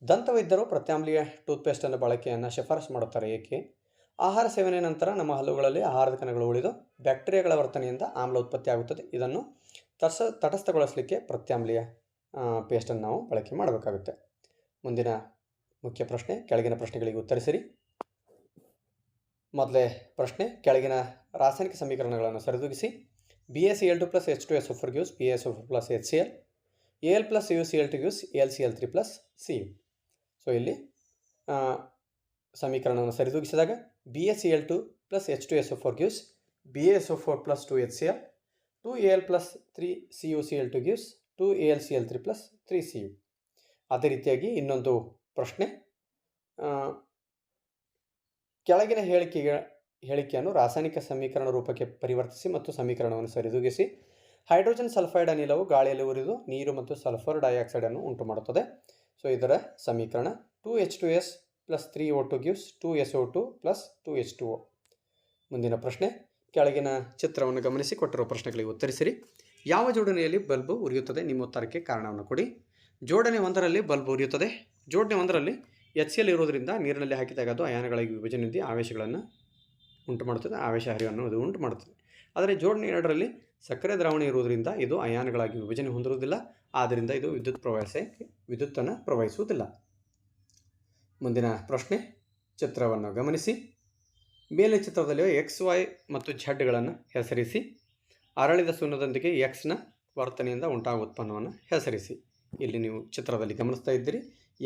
ದಂತವೈದ್ಯರು ಪ್ರತ್ಯಾಮ್ಲೀಯ ಟೂತ್ಪೇಸ್ಟನ್ನು ಬಳಕೆಯನ್ನು ಶಿಫಾರಸು ಮಾಡುತ್ತಾರೆ ಏಕೆ? ಆಹಾರ ಸೇವನೆ ನಂತರ ನಮ್ಮ ಹಲ್ಲುಗಳಲ್ಲಿ ಆಹಾರದ ಕಣಗಳು ಉಳಿದು ಬ್ಯಾಕ್ಟೀರಿಯಾಗಳ ವರ್ತನೆಯಿಂದ ಆಮ್ಲ ಉತ್ಪತ್ತಿಯಾಗುತ್ತದೆ ಇದನ್ನು ತಟಸ ತಟಸ್ಥಗೊಳಿಸಲಿಕ್ಕೆ ಪ್ರತ್ಯಾಮ್ಲೀಯ ಪೇಸ್ಟನ್ನು ನಾವು ಬಳಕೆ ಮಾಡಬೇಕಾಗುತ್ತೆ. ಮುಂದಿನ ಮುಖ್ಯ ಪ್ರಶ್ನೆ, ಕೆಳಗಿನ ಪ್ರಶ್ನೆಗಳಿಗೆ ಉತ್ತರಿಸಿರಿ. ಮೊದಲೇ ಪ್ರಶ್ನೆ, ಕೆಳಗಿನ ರಾಸಾಯನಿಕ ಸಮೀಕರಣಗಳನ್ನು ಸರಿದೂಗಿಸಿ. B S C L two plus H two S O four gives B S O four plus H C L A L plus U C L two gives L C L three plus C U so ಇಲ್ಲಿ ಸಮೀಕರಣವನ್ನು ಸರಿದೂಗಿಸಿದಾಗ B S C L two plus H two S O four gives B S O four plus two H C L two A L plus three C U C L two gives two A L C L three plus three C U ಅದೇ ರೀತಿಯಾಗಿ ಇನ್ನೊಂದು ಪ್ರಶ್ನೆ. ಕೆಳಗಿನ ಹೇಳಿಕೆಗೆ, ಹೇಳಿಕೆಯನ್ನು ರಾಸಾಯನಿಕ ಸಮೀಕರಣ ರೂಪಕ್ಕೆ ಪರಿವರ್ತಿಸಿ ಮತ್ತು ಸಮೀಕರಣವನ್ನು ಸರಿದೂಗಿಸಿ. ಹೈಡ್ರೋಜನ್ ಸಲ್ಫೈಡ್ ಅನಿಲವು ಗಾಳಿಯಲ್ಲಿ ಉರಿದು ನೀರು ಮತ್ತು ಸಲ್ಫರ್ ಡೈಆಕ್ಸೈಡನ್ನು ಉಂಟು ಮಾಡುತ್ತದೆ ಸೊ, ಇದರ ಸಮೀಕರಣ two H two S plus three O two gives two S O two plus two H two O. ಮುಂದಿನ ಪ್ರಶ್ನೆ. ಕೆಳಗಿನ ಚಿತ್ರವನ್ನು ಗಮನಿಸಿ ಕೊಟ್ಟಿರುವ ಪ್ರಶ್ನೆಗಳಿಗೆ ಉತ್ತರಿಸಿರಿ. ಯಾವ ಜೋಡಣೆಯಲ್ಲಿ ಬಲ್ಬು ಉರಿಯುತ್ತದೆ? ನಿಮ್ಮ ಉತ್ತರಕ್ಕೆ ಕಾರಣವನ್ನು ಕೊಡಿ. ಜೋಡಣೆ ಒಂದರಲ್ಲಿ ಬಲ್ಬ್ ಉರಿಯುತ್ತದೆ. ಜೋಡಣೆ ಒಂದರಲ್ಲಿ ಎಚ್ ಸಿ ಎಲ್ ಇರೋದರಿಂದ ನೀರಿನಲ್ಲಿ ಹಾಕಿದಾಗ ಅದು ಅಯಾನಗಳಾಗಿ ವಿಭಜನೆ ಹೊಂದಿ ಆವೇಶಗಳನ್ನು ಉಂಟು ಮಾಡುತ್ತದೆ ಆವೇಶ ಹರಿವನ್ನು ಅದು ಉಂಟು ಮಾಡುತ್ತದೆ ಆದರೆ ಜೋಡಣೆ ಎರಡರಲ್ಲಿ ಸಕ್ಕರೆ ದ್ರಾವಣ ಇರುವುದರಿಂದ ಇದು ಅಯಾನಗಳಾಗಿ ವಿಭಜನೆ ಹೊಂದಿರುವುದಿಲ್ಲ. ಆದ್ದರಿಂದ ಇದು ವಿದ್ಯುತ್ ಪ್ರವಾಹಕ್ಕೆ, ವಿದ್ಯುತ್ತನ್ನು ಪ್ರವಹಿಸುವುದಿಲ್ಲ. ಮುಂದಿನ ಪ್ರಶ್ನೆ, ಚಿತ್ರವನ್ನು ಗಮನಿಸಿ. ಮೇಲೆ ಚಿತ್ರದಲ್ಲಿ ಎಕ್ಸ್, ವೈ ಮತ್ತು ಝಡ್ಗಳನ್ನು ಹೆಸರಿಸಿ. ಅರಳಿದ ಸುಣ್ಣದೊಂದಿಗೆ ಎಕ್ಸ್ನ ವರ್ತನೆಯಿಂದ ಉಂಟಾಗುವ ಉತ್ಪನ್ನವನ್ನು ಹೆಸರಿಸಿ. ಇಲ್ಲಿ ನೀವು ಚಿತ್ರದಲ್ಲಿ ಗಮನಿಸ್ತಾ ಇದ್ದೀರಿ.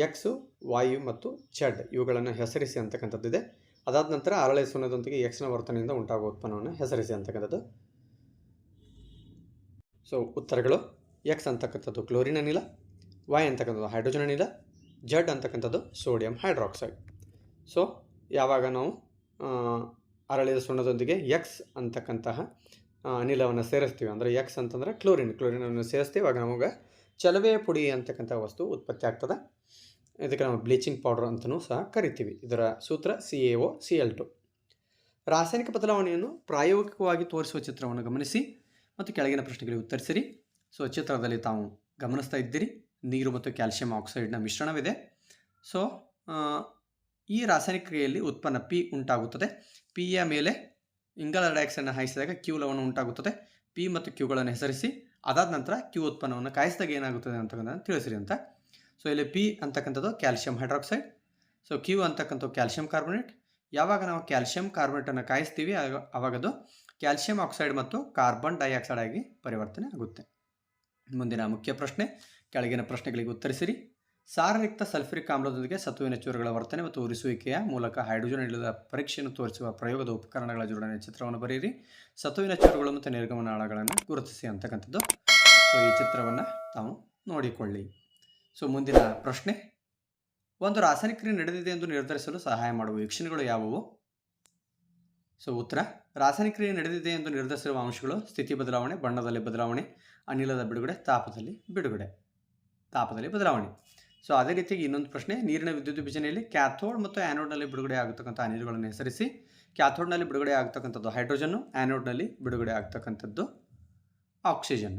ಎಕ್ಸು ವಾಯು ಮತ್ತು ಝಡ್ ಇವುಗಳನ್ನು ಹೆಸರಿಸಿ ಅಂತಕ್ಕಂಥದ್ದಿದೆ ಅದಾದ ನಂತರ ಅರಳೆ ಸುಣ್ಣದೊಂದಿಗೆ ಎಕ್ಸ್ನ ವರ್ತನೆಯಿಂದ ಉಂಟಾಗುವ ಉತ್ಪನ್ನವನ್ನು ಹೆಸರಿಸಿ ಅಂತಕ್ಕಂಥದ್ದು. ಸೊ ಉತ್ತರಗಳು ಎಕ್ಸ್ ಅಂತಕ್ಕಂಥದ್ದು ಕ್ಲೋರಿನ್ ಅನಿಲ ವೈ ಅಂತಕ್ಕಂಥದ್ದು ಹೈಡ್ರೋಜನ್ ಅನಿಲ ಜಡ್ ಅಂತಕ್ಕಂಥದ್ದು ಸೋಡಿಯಂ ಹೈಡ್ರಾಕ್ಸೈಡ್. ಸೊ ಯಾವಾಗ ನಾವು ಅರಳಿದ ಸುಣ್ಣದೊಂದಿಗೆ ಎಕ್ಸ್ ಅಂತಕ್ಕಂತಹ ಅನಿಲವನ್ನು ಸೇರಿಸ್ತೀವಿ. ಅಂದರೆ ಎಕ್ಸ್ ಅಂತಂದರೆ ಕ್ಲೋರಿನ್. ಕ್ಲೋರಿನನ್ನು ಸೇರಿಸ್ತೀವಿ. ಆಗ ನಮಗೆ ಚಲವೆ ಪುಡಿ ಅಂತಕ್ಕಂಥ ವಸ್ತು ಉತ್ಪತ್ತಿ ಆಗ್ತದೆ. ಇದಕ್ಕೆ ನಾವು ಬ್ಲೀಚಿಂಗ್ ಪೌಡರ್ ಅಂತಲೂ ಸಹ ಕರಿತೀವಿ. ಇದರ ಸೂತ್ರ C A O, C L two. ರಾಸಾಯನಿಕ ಬದಲಾವಣೆಯನ್ನು ಪ್ರಾಯೋಗಿಕವಾಗಿ ತೋರಿಸುವ ಚಿತ್ರವನ್ನು ಗಮನಿಸಿ ಮತ್ತು ಕೆಳಗಿನ ಪ್ರಶ್ನೆಗಳಿಗೆ ಉತ್ತರಿಸಿರಿ. ಸೊ, ಚಿತ್ರದಲ್ಲಿ ತಾವು ಗಮನಿಸ್ತಾ ಇದ್ದೀರಿ. ನೀರು ಮತ್ತು ಕ್ಯಾಲ್ಸಿಯಂ ಆಕ್ಸೈಡ್ನ ಮಿಶ್ರಣವಿದೆ. ಸೊ ಈ ರಾಸಾಯನಿಕ ಕ್ರಿಯೆಯಲ್ಲಿ ಉತ್ಪನ್ನ ಪಿ ಉಂಟಾಗುತ್ತದೆ. ಪಿಯ ಮೇಲೆ ಇಂಗಾಲ ಡೈಆಕ್ಸೈಡ್ನ ಹಾಯಿಸಿದಾಗ ಕ್ಯೂ ಲವಣ ಉಂಟಾಗುತ್ತದೆ. ಪಿ ಮತ್ತು ಕ್ಯೂಗಳನ್ನು ಹೆಸರಿಸಿ ಅದಾದ ನಂತರ ಕ್ಯೂ ಉತ್ಪನ್ನವನ್ನು ಕಾಯಿಸಿದಾಗ ಏನಾಗುತ್ತದೆ ನಾನು ತಿಳಿಸಿರಿ ಅಂತ. ಸೊ ಇಲ್ಲಿ ಪಿ ಅಂತಕ್ಕಂಥದ್ದು ಕ್ಯಾಲ್ಸಿಯಂ ಹೈಡ್ರಾಕ್ಸೈಡ್ ಸೊ ಕ್ಯೂ ಅಂತಕ್ಕಂಥದ್ದು ಕ್ಯಾಲ್ಸಿಯಂ ಕಾರ್ಬೊನೇಟ್ ಯಾವಾಗ ನಾವು ಕ್ಯಾಲ್ಶಿಯಂ ಕಾರ್ಬೊನೇಟನ್ನು ಕಾಯಿಸ್ತೀವಿ ಅವಾಗದು ಕ್ಯಾಲ್ಸಿಯಂ ಆಕ್ಸೈಡ್ ಮತ್ತು ಕಾರ್ಬನ್ ಡೈಆಕ್ಸೈಡ್ ಆಗಿ ಪರಿವರ್ತನೆ ಆಗುತ್ತೆ. ಮುಂದಿನ ಮುಖ್ಯ ಪ್ರಶ್ನೆ, ಕೆಳಗಿನ ಪ್ರಶ್ನೆಗಳಿಗೆ ಉತ್ತರಿಸಿರಿ. ಸಾರಯುಕ್ತ ಸಲ್ಫ್ಯೂರಿಕ್ ಆಮ್ಲದೊಂದಿಗೆ ಸತುವಿನ ಚೂರುಗಳ ವರ್ತನೆ ಮತ್ತು ಉರಿಸುವಿಕೆಯ ಮೂಲಕ ಹೈಡ್ರೋಜನ್ ಇಳಿದ ಪರೀಕ್ಷೆಯನ್ನು ತೋರಿಸುವ ಪ್ರಯೋಗದ ಉಪಕರಣಗಳ ಜೋಡಣೆ ಚಿತ್ರವನ್ನು ಬರೆಯಿರಿ. ಸತುವಿನ ಚೂರುಗಳು ಮತ್ತು ನಿರ್ಗಮನ ಆಳಗಳನ್ನು ಗುರುತಿಸಿ ಅಂತಕ್ಕಂಥದ್ದು. ಸೊ ಈ ಚಿತ್ರವನ್ನು ತಾವು ನೋಡಿಕೊಳ್ಳಿ. ಸೊ ಮುಂದಿನ ಪ್ರಶ್ನೆ. ಒಂದು ರಾಸಾಯನಿಕ ಕ್ರಿಯೆ ನಡೆದಿದೆ ಎಂದು ನಿರ್ಧರಿಸಲು ಸಹಾಯ ಮಾಡುವ ವೀಕ್ಷಣೆಗಳು ಯಾವುವು? ಸೊ ಉತ್ತರ. ರಾಸಾಯನಿಕ ಕ್ರಿಯೆ ನಡೆದಿದೆ ಎಂದು ನಿರ್ಧರಿಸಿರುವ ಅಂಶಗಳು ಸ್ಥಿತಿ ಬದಲಾವಣೆ, ಬಣ್ಣದಲ್ಲಿ ಬದಲಾವಣೆ, ಅನಿಲದ ಬಿಡುಗಡೆ, ತಾಪದಲ್ಲಿ ಬಿಡುಗಡೆ. ತಾಪದಲ್ಲಿ ಬದಲಾವಣೆ. ಸೊ ಅದೇ ರೀತಿಯಾಗಿ ಇನ್ನೊಂದು ಪ್ರಶ್ನೆ, ನೀರಿನ ವಿದ್ಯುತ್ ವಿಭಜನೆಯಲ್ಲಿ ಕ್ಯಾಥೋಡ್ ಮತ್ತು ಆ್ಯನೋಡ್ನಲ್ಲಿ ಬಿಡುಗಡೆ ಆಗತಕ್ಕಂಥ ಅನಿಲಗಳನ್ನು ಹೆಸರಿಸಿ ಕ್ಯಾಥೋಡ್ನಲ್ಲಿ ಬಿಡುಗಡೆ ಆಗ್ತಕ್ಕಂಥದ್ದು ಹೈಡ್ರೋಜನ್ನು ಆ್ಯನೋಡ್ನಲ್ಲಿ ಬಿಡುಗಡೆ ಆಗ್ತಕ್ಕಂಥದ್ದು ಆಕ್ಸಿಜನ್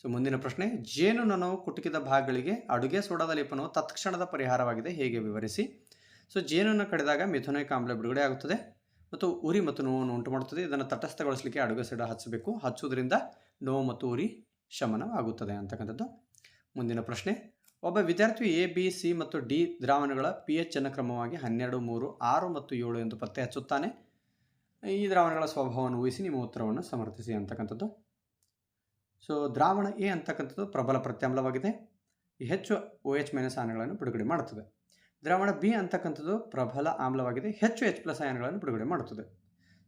ಸೊ ಮುಂದಿನ ಪ್ರಶ್ನೆ, ಜೇನು ನನವು ಕುಟುಕಿದ ಭಾಗಗಳಿಗೆ ಅಡುಗೆ ಸೋಡಾದ ಲೇಪನವು ತತ್ಕ್ಷಣದ ಪರಿಹಾರವಾಗಿದೆ, ಹೇಗೆ ವಿವರಿಸಿ? ಸೊ ಜೇನನ್ನು ಕಡಿದಾಗ ಮಿಥುನೈಕ್ ಆಮ್ಲ ಬಿಡುಗಡೆ ಆಗುತ್ತದೆ ಮತ್ತು ಉರಿ ಮತ್ತು ನೋವನ್ನು ಉಂಟು ಮಾಡುತ್ತದೆ ಇದನ್ನು ತಟಸ್ಥಗೊಳಿಸಲಿಕ್ಕೆ ಅಡುಗೆ ಸೋಡಾ ಹಚ್ಚಬೇಕು. ಹಚ್ಚುವುದರಿಂದ ನೋವು ಮತ್ತು ಉರಿ ಶಮನವಾಗುತ್ತದೆ ಅಂತಕ್ಕಂಥದ್ದು. ಮುಂದಿನ ಪ್ರಶ್ನೆ ಒಬ್ಬ ವಿದ್ಯಾರ್ಥಿ ಎ ಬಿ ಸಿ ಮತ್ತು ಡಿ ದ್ರಾವಣಗಳ ಪಿ ಎಚ್ ಅನ್ನು ಕ್ರಮವಾಗಿ ಹನ್ನೆರಡು, ಮೂರು, ಆರು ಮತ್ತು ಏಳು ಎಂದು ಪತ್ತೆ ಹಚ್ಚುತ್ತಾನೆ. ಈ ದ್ರಾವಣಗಳ ಸ್ವಭಾವವನ್ನು ಊಹಿಸಿ ನಿಮ್ಮ ಉತ್ತರವನ್ನು ಸಮರ್ಥಿಸಿ ಅಂತಕ್ಕಂಥದ್ದು. ಸೊ ದ್ರಾವಣ ಎ ಅಂತಕ್ಕಂಥದ್ದು ಪ್ರಬಲ ಪ್ರತ್ಯಾಮ್ಲವಾಗಿದೆ. ಹೆಚ್ಚು ಒ ಎಚ್ ಮೈನಸ್ ಆಯನಗಳನ್ನು ಬಿಡುಗಡೆ ಮಾಡುತ್ತದೆ. ದ್ರಾವಣ ಬಿ ಅಂತಕ್ಕಂಥದ್ದು ಪ್ರಬಲ ಆಮ್ಲವಾಗಿದೆ. ಹೆಚ್ಚು ಎಚ್ ಪ್ಲಸ್ ಆಯನಗಳನ್ನು ಬಿಡುಗಡೆ ಮಾಡುತ್ತದೆ.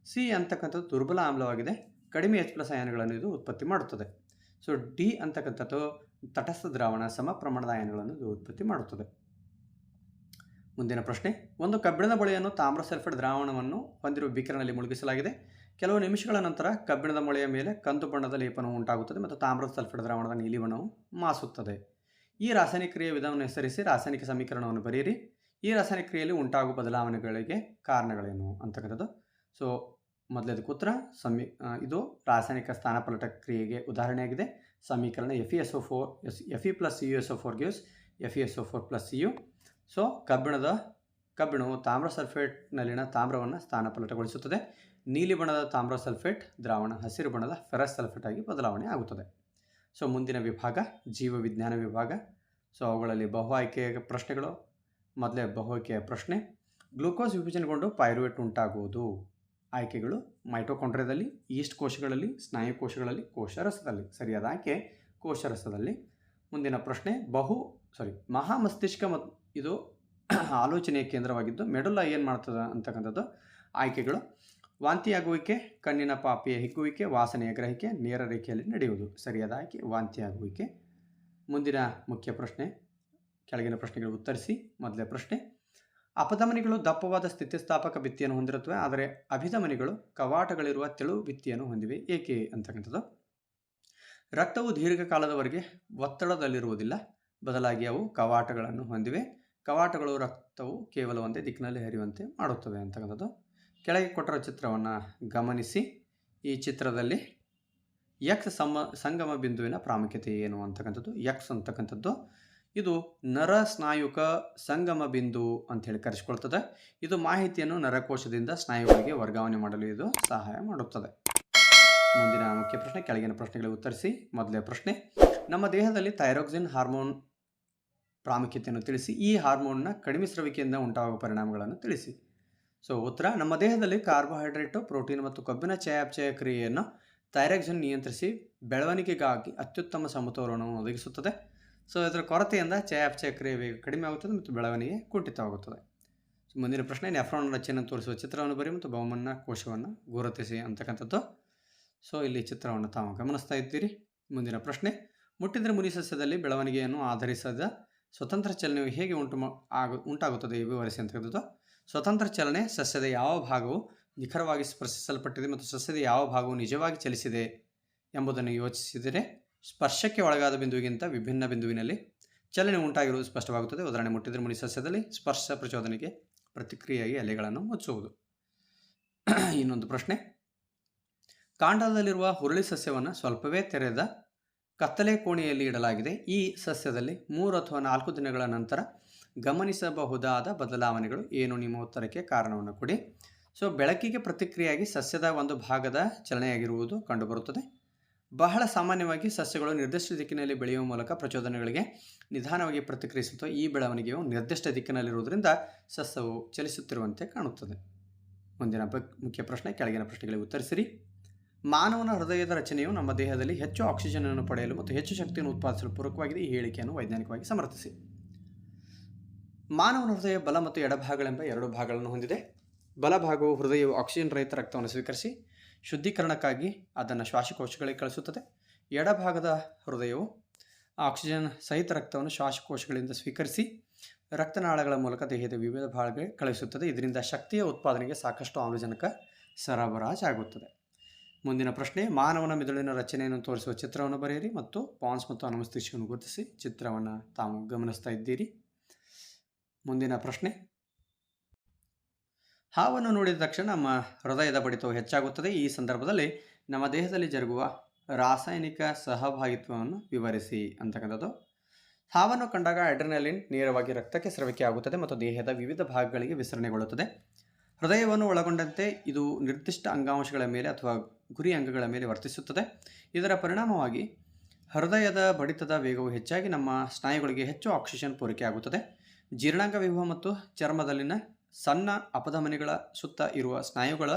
ಸಿ ಅಂತಕ್ಕಂಥದ್ದು ದುರ್ಬಲ ಆಮ್ಲವಾಗಿದೆ. ಕಡಿಮೆ ಎಚ್ ಪ್ಲಸ್ ಆಯನಗಳನ್ನು ಇದು ಉತ್ಪತ್ತಿ ಮಾಡುತ್ತದೆ. ಸೊ ಡಿ ಅಂತಕ್ಕಂಥದ್ದು ತಟಸ್ಥ ದ್ರಾವಣ ಸಮ ಪ್ರಮಾಣದ ಆಯನಗಳನ್ನು ಇದು ಉತ್ಪತ್ತಿ ಮಾಡುತ್ತದೆ. ಮುಂದಿನ ಪ್ರಶ್ನೆ, ಒಂದು ಕಬ್ಬಿಣದ ಬಳೆಯನ್ನು ತಾಮ್ರ ಸಲ್ಫೇಟ್ ದ್ರಾವಣವನ್ನು ಹೊಂದಿರುವ ಬೀಕರ್ನಲ್ಲಿ ಮುಳುಗಿಸಲಾಗಿದೆ. ಕೆಲವು ನಿಮಿಷಗಳ ನಂತರ ಕಬ್ಬಿಣದ ಮೊಳೆಯ ಮೇಲೆ ಕಂದು ಬಣ್ಣದ ಲೇಪನವು ಉಂಟಾಗುತ್ತದೆ ಮತ್ತು ತಾಮ್ರದ ಸಲ್ಫೇಟ್ ದ್ರಾವಣದ ನೀಲಿ ಬಣ್ಣವು ಮಾಸುತ್ತದೆ. ಈ ರಾಸಾಯನಿಕ ಕ್ರಿಯೆ ವಿಧಾನವನ್ನು ಹೆಸರಿಸಿ ರಾಸಾಯನಿಕ ಸಮೀಕರಣವನ್ನು ಬರೆಯಿರಿ. ಈ ರಾಸಾಯನಿಕ ಕ್ರಿಯೆಯಲ್ಲಿ ಉಂಟಾಗುವ ಬದಲಾವಣೆಗಳಿಗೆ ಕಾರಣಗಳೇನು ಅಂತಕ್ಕಂಥದ್ದು. ಸೊ ಮೊದಲದಕ್ಕೆ ಉತ್ತರ ಸಮೀ ಇದು ರಾಸಾಯನಿಕ ಸ್ಥಾನಪಲ್ಲಟ ಕ್ರಿಯೆಗೆ ಉದಾಹರಣೆಯಾಗಿದೆ. ಸಮೀಕರಣ F E S O four S F E plus C U S O four gives F E S O four plus C U so ಕಬ್ಬಿಣದ, ಕಬ್ಬಿಣವು ತಾಮ್ರ ಸಲ್ಫೇಟ್ನಲ್ಲಿನ ತಾಮ್ರವನ್ನು ಸ್ಥಾನಪಲ್ಲಟಗೊಳಿಸುತ್ತದೆ. ನೀಲಿ ಬಣ್ಣದ ತಾಮ್ರ ಸಲ್ಫೇಟ್ ದ್ರಾವಣ, ಹಸಿರು ಬಣ್ಣದ ಫೆರಸ್ ಸಲ್ಫೇಟ್ ಆಗಿ ಬದಲಾವಣೆ ಆಗುತ್ತದೆ. ಸೊ ಮುಂದಿನ ವಿಭಾಗ ಜೀವ ವಿಜ್ಞಾನ ವಿಭಾಗ. ಸೊ ಅವುಗಳಲ್ಲಿ ಬಹು ಆಯ್ಕೆಯ ಪ್ರಶ್ನೆಗಳು. ಮೊದಲೇ ಬಹು ಆಯ್ಕೆಯ ಪ್ರಶ್ನೆ. ಗ್ಲೂಕೋಸ್ ವಿಭಜನೆಗೊಂಡು ಪೈರುವೇಟ್ ಉಂಟಾಗುವುದು. ಆಯ್ಕೆಗಳು ಮೈಟೋಕಾಂಡ್ರಿಯಾದಲ್ಲಿ, ಈಸ್ಟ್ ಕೋಶಗಳಲ್ಲಿ, ಸ್ನಾಯು ಕೋಶಗಳಲ್ಲಿ, ಕೋಶರಸದಲ್ಲಿ. ಸರಿಯಾದ ಆಯ್ಕೆ ಕೋಶರಸದಲ್ಲಿ. ಮುಂದಿನ ಪ್ರಶ್ನೆ, ಬಹು ಸಾರಿ ಮಹಾಮಸ್ತಿಷ್ಕ ಮತ್ತು ಇದು ಆಲೋಚನೆಯ ಕೇಂದ್ರವಾಗಿದ್ದು ಮೆಡುಲ ಏನು ಮಾಡ್ತದೆ ಅಂತಕ್ಕಂಥದ್ದು? ಆಯ್ಕೆಗಳು, ವಾಂತಿಯಾಗುವಿಕೆ, ಕಣ್ಣಿನ ಪಾಪಿಯ ಹಿಗ್ಗುವಿಕೆ, ವಾಸನೆಯ ಗ್ರಹಿಕೆ, ನೇರ ರೇಖೆಯಲ್ಲಿ ನಡೆಯುವುದು. ಸರಿಯಾದ ಆಯ್ಕೆ ವಾಂತಿಯಾಗುವಿಕೆ. ಮುಂದಿನ ಮುಖ್ಯ ಪ್ರಶ್ನೆ, ಕೆಳಗಿನ ಪ್ರಶ್ನೆಗಳಿಗೆ ಉತ್ತರಿಸಿ. ಮೊದಲೇ ಪ್ರಶ್ನೆ ಅಪಧಮನಿಗಳು ದಪ್ಪವಾದ ಸ್ಥಿತಿಸ್ಥಾಪಕ ಭಿತ್ತಿಯನ್ನು ಹೊಂದಿರುತ್ತವೆ, ಆದರೆ ಅಭಿಧಮನಿಗಳು ಕವಾಟಗಳಿರುವ ತೆಳು ಭಿತ್ತಿಯನ್ನು ಹೊಂದಿವೆ. ಏಕೆ ಅಂತಕ್ಕಂಥದ್ದು? ರಕ್ತವು ದೀರ್ಘಕಾಲದವರೆಗೆ ಒತ್ತಡದಲ್ಲಿರುವುದಿಲ್ಲ. ಬದಲಾಗಿ ಅವು ಕವಾಟಗಳನ್ನು ಹೊಂದಿವೆ. ಕವಾಟಗಳು ರಕ್ತವು ಕೇವಲ ಒಂದೇ ದಿಕ್ಕಿನಲ್ಲಿ ಹರಿಯುವಂತೆ ಮಾಡುತ್ತವೆ ಅಂತಕ್ಕಂಥದ್ದು. ಕೆಳಗೆ ಕೊಟ್ಟಿರೋ ಚಿತ್ರವನ್ನು ಗಮನಿಸಿ. ಈ ಚಿತ್ರದಲ್ಲಿ ಯಕ್ಷ ಸಮ ಸಂಗಮ ಬಿಂದುವಿನ ಪ್ರಾಮುಖ್ಯತೆ ಏನು ಅಂತಕ್ಕಂಥದ್ದು? ಯಕ್ಸ್ ಅಂತಕ್ಕಂಥದ್ದು ಇದು ನರ ಸ್ನಾಯುಕ ಸಂಗಮ ಬಿಂದು ಅಂತ ಹೇಳಿ ಕರೆಸಿಕೊಳ್ತದೆ. ಇದು ಮಾಹಿತಿಯನ್ನು ನರಕೋಶದಿಂದ ಸ್ನಾಯುಗಳಿಗೆ ವರ್ಗಾವಣೆ ಮಾಡಲು ಇದು ಸಹಾಯ ಮಾಡುತ್ತದೆ. ಮುಂದಿನ ಮುಖ್ಯ ಪ್ರಶ್ನೆ, ಕೆಳಗಿನ ಪ್ರಶ್ನೆಗಳಿಗೆ ಉತ್ತರಿಸಿ. ಮೊದಲೇ ಪ್ರಶ್ನೆ, ನಮ್ಮ ದೇಹದಲ್ಲಿ ಥೈರಾಕ್ಸಿನ್ ಹಾರ್ಮೋನ್ ಪ್ರಾಮುಖ್ಯತೆಯನ್ನು ತಿಳಿಸಿ, ಈ ಹಾರ್ಮೋನ್ನ ಕಡಿಮೆ ಸ್ರವಿಕೆಯಿಂದ ಉಂಟಾಗುವ ಪರಿಣಾಮಗಳನ್ನು ತಿಳಿಸಿ. ಸೊ, ಉತ್ತರ, ನಮ್ಮ ದೇಹದಲ್ಲಿ ಕಾರ್ಬೋಹೈಡ್ರೇಟು, ಪ್ರೋಟೀನ್ ಮತ್ತು ಕಬ್ಬಿನ ಚಯಾಪಚಯ ಕ್ರಿಯೆಯನ್ನು ಥೈರಾಕ್ಸಿನ್ ನಿಯಂತ್ರಿಸಿ ಬೆಳವಣಿಗೆಗಾಗಿ ಅತ್ಯುತ್ತಮ ಸಮತೋಲನವನ್ನು ಒದಗಿಸುತ್ತದೆ. ಸೊ ಇದರ ಕೊರತೆಯಿಂದ ಚಯಾಪಚಯ ಕ್ರಿಯೆ ವೇಗ ಕಡಿಮೆ ಆಗುತ್ತದೆ ಮತ್ತು ಬೆಳವಣಿಗೆ ಕುಂಠಿತವಾಗುತ್ತದೆ ಸೊ ಮುಂದಿನ ಪ್ರಶ್ನೆ ನೆಫ್ರಾನ್ ರಚನೆಯನ್ನು ತೋರಿಸುವ ಚಿತ್ರವನ್ನು ಬರಿ ಮತ್ತು ಬಹುಮನ್ನ ಕೋಶವನ್ನು ಗುರುತಿಸಿ ಅಂತಕ್ಕಂಥದ್ದು. ಸೊ ಇಲ್ಲಿ ಚಿತ್ರವನ್ನು ತಾವು ಗಮನಿಸ್ತಾ ಇದ್ದೀರಿ. ಮುಂದಿನ ಪ್ರಶ್ನೆ ಮುಟ್ಟಿದ್ರೆ ಮುನಿ ಸಸ್ಯದಲ್ಲಿ ಬೆಳವಣಿಗೆಯನ್ನು ಆಧರಿಸದ ಸ್ವತಂತ್ರ ಚಲನೆಯು ಹೇಗೆ ಉಂಟು ಆಗು ಉಂಟಾಗುತ್ತದೆ ವಿವರಿಸಿ ಅಂತಕ್ಕಂಥದ್ದು. ಸ್ವತಂತ್ರ ಚಲನೆ ಸಸ್ಯದ ಯಾವ ಭಾಗವು ನಿಖರವಾಗಿ ಸ್ಪರ್ಶಿಸಲ್ಪಟ್ಟಿದೆ ಮತ್ತು ಸಸ್ಯದ ಯಾವ ಭಾಗವು ನಿಜವಾಗಿ ಚಲಿಸಿದೆ ಎಂಬುದನ್ನು ಯೋಚಿಸಿದರೆ ಸ್ಪರ್ಶಕ್ಕೆ ಒಳಗಾದ ಬಿಂದುವಿಗಿಂತ ವಿಭಿನ್ನ ಬಿಂದುವಿನಲ್ಲಿ ಚಲನೆ ಉಂಟಾಗಿರುವುದು ಸ್ಪಷ್ಟವಾಗುತ್ತದೆ. ಉದಾಹರಣೆ, ಮುಟ್ಟಿದ್ರೆ ಮುನಿ ಸಸ್ಯದಲ್ಲಿ ಸ್ಪರ್ಶ ಪ್ರಚೋದನೆಗೆ ಪ್ರತಿಕ್ರಿಯೆಯಾಗಿ ಎಲೆಗಳನ್ನು ಮುಚ್ಚುವುದು. ಇನ್ನೊಂದು ಪ್ರಶ್ನೆ. ಕಾಂಡದಲ್ಲಿರುವ ಹುರುಳಿ ಸಸ್ಯವನ್ನು ಸ್ವಲ್ಪವೇ ತೆರೆದ ಕತ್ತಲೆ ಕೋಣೆಯಲ್ಲಿ ಇಡಲಾಗಿದೆ. ಈ ಸಸ್ಯದಲ್ಲಿ ಮೂರು ಅಥವಾ ನಾಲ್ಕು ದಿನಗಳ ನಂತರ ಗಮನಿಸಬಹುದಾದ ಬದಲಾವಣೆಗಳು ಏನು? ನಿಮ್ಮ ಉತ್ತರಕ್ಕೆ ಕಾರಣವನ್ನು ಕೊಡಿ. ಸೊ, ಬೆಳಕಿಗೆ ಪ್ರತಿಕ್ರಿಯೆಯಾಗಿ ಸಸ್ಯದ ಒಂದು ಭಾಗದ ಚಲನೆಯಾಗಿರುವುದು ಕಂಡುಬರುತ್ತದೆ. ಬಹಳ ಸಾಮಾನ್ಯವಾಗಿ ಸಸ್ಯಗಳು ನಿರ್ದಿಷ್ಟ ದಿಕ್ಕಿನಲ್ಲಿ ಬೆಳೆಯುವ ಮೂಲಕ ಪ್ರಚೋದನೆಗಳಿಗೆ ನಿಧಾನವಾಗಿ ಪ್ರತಿಕ್ರಿಯಿಸುತ್ತೋ ಈ ಬೆಳವಣಿಗೆಯು ನಿರ್ದಿಷ್ಟ ದಿಕ್ಕಿನಲ್ಲಿರುವುದರಿಂದ ಸಸ್ಯವು ಚಲಿಸುತ್ತಿರುವಂತೆ ಕಾಣುತ್ತದೆ. ಮುಂದಿನ ಮುಖ್ಯ ಪ್ರಶ್ನೆ, ಕೆಳಗಿನ ಪ್ರಶ್ನೆಗಳಿಗೆ ಉತ್ತರಿಸಿರಿ. ಮಾನವನ ಹೃದಯದ ರಚನೆಯು ನಮ್ಮ ದೇಹದಲ್ಲಿ ಹೆಚ್ಚು ಆಕ್ಸಿಜನ್ ಅನ್ನು ಪಡೆಯಲು ಮತ್ತು ಹೆಚ್ಚು ಶಕ್ತಿಯನ್ನು ಉತ್ಪಾದಿಸಲು ಪೂರಕವಾಗಿದೆ. ಈ ಹೇಳಿಕೆಯನ್ನು ವೈಜ್ಞಾನಿಕವಾಗಿ ಸಮರ್ಥಿಸಿ. ಮಾನವನ ಹೃದಯ ಬಲ ಮತ್ತು ಎಡಭಾಗಗಳೆಂಬ ಎರಡು ಭಾಗಗಳನ್ನು ಹೊಂದಿದೆ. ಬಲಭಾಗವು ಹೃದಯವು ಆಕ್ಸಿಜನ್ ರಹಿತ ರಕ್ತವನ್ನು ಸ್ವೀಕರಿಸಿ ಶುದ್ಧೀಕರಣಕ್ಕಾಗಿ ಅದನ್ನು ಶ್ವಾಸಕೋಶಗಳಿಗೆ ಕಳಿಸುತ್ತದೆ. ಎಡಭಾಗದ ಹೃದಯವು ಆಕ್ಸಿಜನ್ ಸಹಿತ ರಕ್ತವನ್ನು ಶ್ವಾಸಕೋಶಗಳಿಂದ ಸ್ವೀಕರಿಸಿ ರಕ್ತನಾಳಗಳ ಮೂಲಕ ದೇಹದ ವಿವಿಧ ಭಾಗಗಳಿಗೆ ಕಳುಹಿಸುತ್ತದೆ ಇದರಿಂದ ಶಕ್ತಿಯ ಉತ್ಪಾದನೆಗೆ ಸಾಕಷ್ಟು ಆಮ್ಲಜನಕ ಸರಬರಾಜಾಗುತ್ತದೆ ಮುಂದಿನ ಪ್ರಶ್ನೆ, ಮಾನವನ ಮೆದುಳಿನ ರಚನೆಯನ್ನು ತೋರಿಸುವ ಚಿತ್ರವನ್ನು ಬರೆಯಿರಿ ಮತ್ತು ಪಾನ್ಸ್ ಮತ್ತು ಅನುಮಸ್ತಿಷ್ಯವನ್ನು ಗುರುತಿಸಿ ಚಿತ್ರವನ್ನು ತಾವು ಗಮನಿಸ್ತಾ ಇದ್ದೀರಿ. ಮುಂದಿನ ಪ್ರಶ್ನೆ ಹಾವನ್ನು ನೋಡಿದ ತಕ್ಷಣ ನಮ್ಮ ಹೃದಯದ ಬಡಿತವು ಹೆಚ್ಚಾಗುತ್ತದೆ. ಈ ಸಂದರ್ಭದಲ್ಲಿ ನಮ್ಮ ದೇಹದಲ್ಲಿ ಜರುಗುವ ರಾಸಾಯನಿಕ ಸಹಭಾಗಿತ್ವವನ್ನು ವಿವರಿಸಿ ಅಂತಕ್ಕಂಥದ್ದು. ಹಾವನ್ನು ಕಂಡಾಗ ಅಡ್ರಿನಲಿನ್ ನೇರವಾಗಿ ರಕ್ತಕ್ಕೆ ಸ್ರವಿಕೆ ಆಗುತ್ತದೆ ಮತ್ತು ದೇಹದ ವಿವಿಧ ಭಾಗಗಳಿಗೆ ವಿಸ್ತರಣೆಗೊಳ್ಳುತ್ತದೆ ಹೃದಯವನ್ನು ಒಳಗೊಂಡಂತೆ ಇದು ನಿರ್ದಿಷ್ಟ ಅಂಗಾಂಶಗಳ ಮೇಲೆ ಅಥವಾ ಗುರಿ ಅಂಗಗಳ ಮೇಲೆ ವರ್ತಿಸುತ್ತದೆ. ಇದರ ಪರಿಣಾಮವಾಗಿ ಹೃದಯದ ಬಡಿತದ ವೇಗವು ಹೆಚ್ಚಾಗಿ ನಮ್ಮ ಸ್ನಾಯುಗಳಿಗೆ ಹೆಚ್ಚು ಆಕ್ಸಿಜನ್ ಪೂರೈಕೆಯಾಗುತ್ತದೆ. ಜೀರ್ಣಾಂಗ ವ್ಯೂಹ ಮತ್ತು ಚರ್ಮದಲ್ಲಿನ ಸಣ್ಣ ಅಪಧಮನಿಗಳ ಸುತ್ತ ಇರುವ ಸ್ನಾಯುಗಳ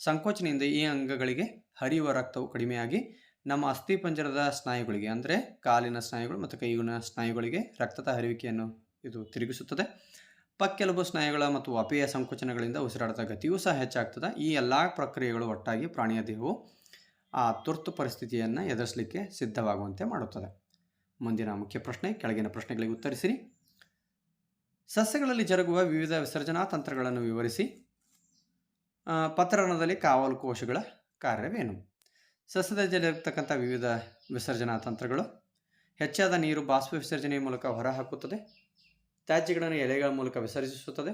ಸಂಕೋಚನೆಯಿಂದ ಈ ಅಂಗಗಳಿಗೆ ಹರಿಯುವ ರಕ್ತವು ಕಡಿಮೆಯಾಗಿ ನಮ್ಮ ಅಸ್ಥಿಪಂಜರದ ಸ್ನಾಯುಗಳಿಗೆ, ಅಂದರೆ ಕಾಲಿನ ಸ್ನಾಯುಗಳು ಮತ್ತು ಕೈಗಿನ ಸ್ನಾಯುಗಳಿಗೆ ರಕ್ತದ ಹರಿವಿಕೆಯನ್ನು ಇದು ತಿರುಗಿಸುತ್ತದೆ. ಪಕ್ಕೆಲುಬು ಸ್ನಾಯುಗಳ ಮತ್ತು ಅಪೇಯ ಸಂಕೋಚನಗಳಿಂದ ಉಸಿರಾಟದ ಗತಿಯೂ ಸಹ ಹೆಚ್ಚಾಗ್ತದೆ. ಈ ಎಲ್ಲ ಪ್ರಕ್ರಿಯೆಗಳು ಒಟ್ಟಾಗಿ ಪ್ರಾಣಿಯ ದೇಹವು ಆ ತುರ್ತು ಪರಿಸ್ಥಿತಿಯನ್ನು ಎದುರಿಸಲಿಕ್ಕೆ ಸಿದ್ಧವಾಗುವಂತೆ ಮಾಡುತ್ತದೆ. ಮುಂದಿನ ಮುಖ್ಯ ಪ್ರಶ್ನೆ, ಕೆಳಗಿನ ಪ್ರಶ್ನೆಗಳಿಗೆ ಉತ್ತರಿಸಿರಿ. ಸಸ್ಯಗಳಲ್ಲಿ ಜರುಗುವ ವಿವಿಧ ವಿಸರ್ಜನಾ ತಂತ್ರಗಳನ್ನು ವಿವರಿಸಿ ಪತ್ರರಣದಲ್ಲಿ ಕಾವಲು ಕೋಶಗಳ ಕಾರ್ಯವೇನು? ಸಸ್ಯದ ಜಲಿರತಕ್ಕಂಥ ವಿವಿಧ ವಿಸರ್ಜನಾ ತಂತ್ರಗಳು, ಹೆಚ್ಚಾದ ನೀರು ಬಾಷ್ಪ ವಿಸರ್ಜನೆಯ ಮೂಲಕ ಹೊರಹಾಕುತ್ತದೆ, ತ್ಯಾಜ್ಯಗಳನ್ನು ಎಲೆಗಳ ಮೂಲಕ ವಿಸರ್ಜಿಸುತ್ತದೆ,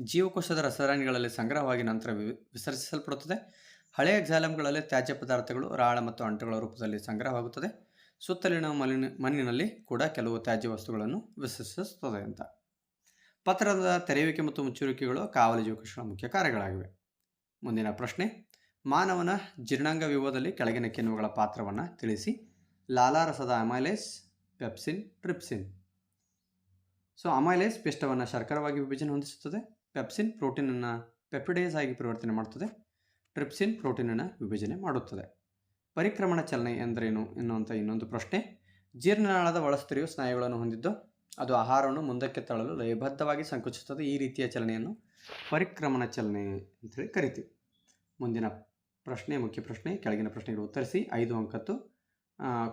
ಜೀವಕೋಶದ ರಸರಾಣಿಗಳಲ್ಲಿ ಸಂಗ್ರಹವಾಗಿ ನಂತರ ವಿಸರ್ಜಿಸಲ್ಪಡುತ್ತದೆ, ಹಳೆಯ ಜಾಲಮ್ಗಳಲ್ಲಿ ತ್ಯಾಜ್ಯ ಪದಾರ್ಥಗಳು ರಾಳ ಮತ್ತು ಅಂಟುಗಳ ರೂಪದಲ್ಲಿ ಸಂಗ್ರಹವಾಗುತ್ತದೆ ಸುತ್ತಲಿನ ಮಲಿನ, ಮಣ್ಣಿನಲ್ಲಿ ಕೂಡ ಕೆಲವು ತ್ಯಾಜ್ಯ ವಸ್ತುಗಳನ್ನು ವಿಸರ್ಜಿಸುತ್ತದೆ ಅಂತ. ಪತ್ರದ ತೆರೆಯುವಿಕೆ ಮತ್ತು ಮುಚ್ಚುವಿಕೆಗಳು ಕಾವಲಿ ಜೋಕೃಷ್ಣ ಮುಖ್ಯ ಕಾರ್ಯಗಳಾಗಿವೆ. ಮುಂದಿನ ಪ್ರಶ್ನೆ, ಮಾನವನ ಜೀರ್ಣಾಂಗ ವ್ಯೂಹದಲ್ಲಿ ಕೆಳಗಿನ ಕಿಣ್ವಗಳ ಪಾತ್ರವನ್ನು ತಿಳಿಸಿ. ಲಾಲಾರಸದ amylase, pepsin, trypsin. So, amylase ಪಿಷ್ಟವನ್ನು ಶರ್ಕರವಾಗಿ ವಿಭಜನೆ ಹೊಂದಿಸುತ್ತದೆ. ಪೆಪ್ಸಿನ್ ಪ್ರೋಟೀನನ್ನು ಪೆಪಿಡೇಸ್ ಆಗಿ ಪರಿವರ್ತನೆ ಮಾಡುತ್ತದೆ. ಟ್ರಿಪ್ಸಿನ್ ಪ್ರೋಟೀನನ್ನು ವಿಭಜನೆ ಮಾಡುತ್ತದೆ. ಪರಿಕ್ರಮಣ ಚಲನೆ ಎಂದರೇನು ಎನ್ನುವಂಥ ಇನ್ನೊಂದು ಪ್ರಶ್ನೆ. ಜೀರ್ಣನಾಳದ ಒಳಸ್ತರಿಯು ಸ್ನಾಯುಗಳನ್ನು ಹೊಂದಿದ್ದು, ಅದು ಆಹಾರವನ್ನು ಮುಂದಕ್ಕೆ ತಳ್ಳಲು ಲಯಬದ್ಧವಾಗಿ ಸಂಕುಚಿಸುತ್ತದೆ. ಈ ರೀತಿಯ ಚಲನೆಯನ್ನು ಪರಿಕ್ರಮಣ ಚಲನೆ ಅಂತೇಳಿ ಕರಿತೀವಿ. ಮುಂದಿನ ಪ್ರಶ್ನೆ, ಮುಖ್ಯ ಪ್ರಶ್ನೆ, ಕೆಳಗಿನ ಪ್ರಶ್ನೆಗೆ ಉತ್ತರಿಸಿ, ಐದು ಅಂಕತ್ತು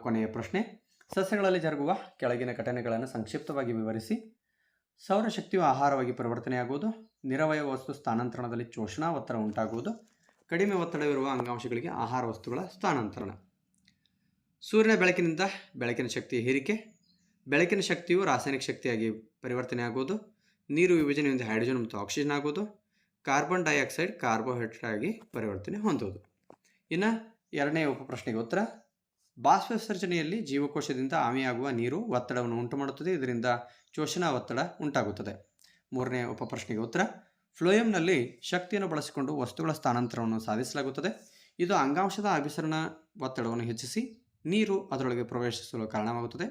ಕೊನೆಯ ಪ್ರಶ್ನೆ. ಸಸ್ಯಗಳಲ್ಲಿ ಜರುಗುವ ಕೆಳಗಿನ ಘಟನೆಗಳನ್ನು ಸಂಕ್ಷಿಪ್ತವಾಗಿ ವಿವರಿಸಿ. ಸೌರಶಕ್ತಿಯು ಆಹಾರವಾಗಿ ಪರಿವರ್ತನೆಯಾಗುವುದು ನಿರವಯ ವಸ್ತು ಸ್ಥಾನಾಂತರಣದಲ್ಲಿ ಚೋಷಣಾ ಒತ್ತಡ ಉಂಟಾಗುವುದು ಕಡಿಮೆ ಒತ್ತಡವಿರುವ ಅಂಗಾಂಶಗಳಿಗೆ ಆಹಾರ ವಸ್ತುಗಳ ಸ್ಥಾನಾಂತರಣ. ಸೂರ್ಯನ ಬೆಳಕಿನಿಂದ ಬೆಳಕಿನ ಶಕ್ತಿಯ ಹೀರಿಕೆ, ಬೆಳಕಿನ ಶಕ್ತಿಯು ರಾಸಾಯನಿಕ ಶಕ್ತಿಯಾಗಿ ಪರಿವರ್ತನೆ ಪರಿವರ್ತನೆಯಾಗುವುದು, ನೀರು ವಿಭಜನೆಯಿಂದ ಹೈಡ್ರೋಜನ್ ಮತ್ತು ಆಕ್ಸಿಜನ್ ಆಗುವುದು, ಕಾರ್ಬನ್ ಡೈಆಕ್ಸೈಡ್, ಕಾರ್ಬೋಹೈಡ್ರೇಟ್ ಆಗಿ ಪರಿವರ್ತನೆ ಹೊಂದುವುದು. ಇನ್ನು ಎರಡನೇ ಉಪಪ್ರಶ್ನೆಗೆ ಉತ್ತರ, ಬಾಷ್ಪ ವಿಸರ್ಜನೆಯಲ್ಲಿ ಜೀವಕೋಶದಿಂದ ಆವಿಯಾಗುವ ನೀರು ಒತ್ತಡವನ್ನು ಉಂಟು ಮಾಡುತ್ತದೆ ಇದರಿಂದ ಶೋಷಣಾ ಒತ್ತಡ ಉಂಟಾಗುತ್ತದೆ. ಮೂರನೇ ಉಪಪ್ರಶ್ನೆಗೆ ಉತ್ತರ ಫ್ಲೋಯಂನಲ್ಲಿ ಶಕ್ತಿಯನ್ನು ಬಳಸಿಕೊಂಡು ವಸ್ತುಗಳ ಸ್ಥಾನಾಂತರವನ್ನು ಸಾಧಿಸಲಾಗುತ್ತದೆ. ಇದು ಅಂಗಾಂಶದ ಅಭಿಸರಣ ಒತ್ತಡವನ್ನು ಹೆಚ್ಚಿಸಿ ನೀರು ಅದರೊಳಗೆ ಪ್ರವೇಶಿಸಲು ಕಾರಣವಾಗುತ್ತದೆ.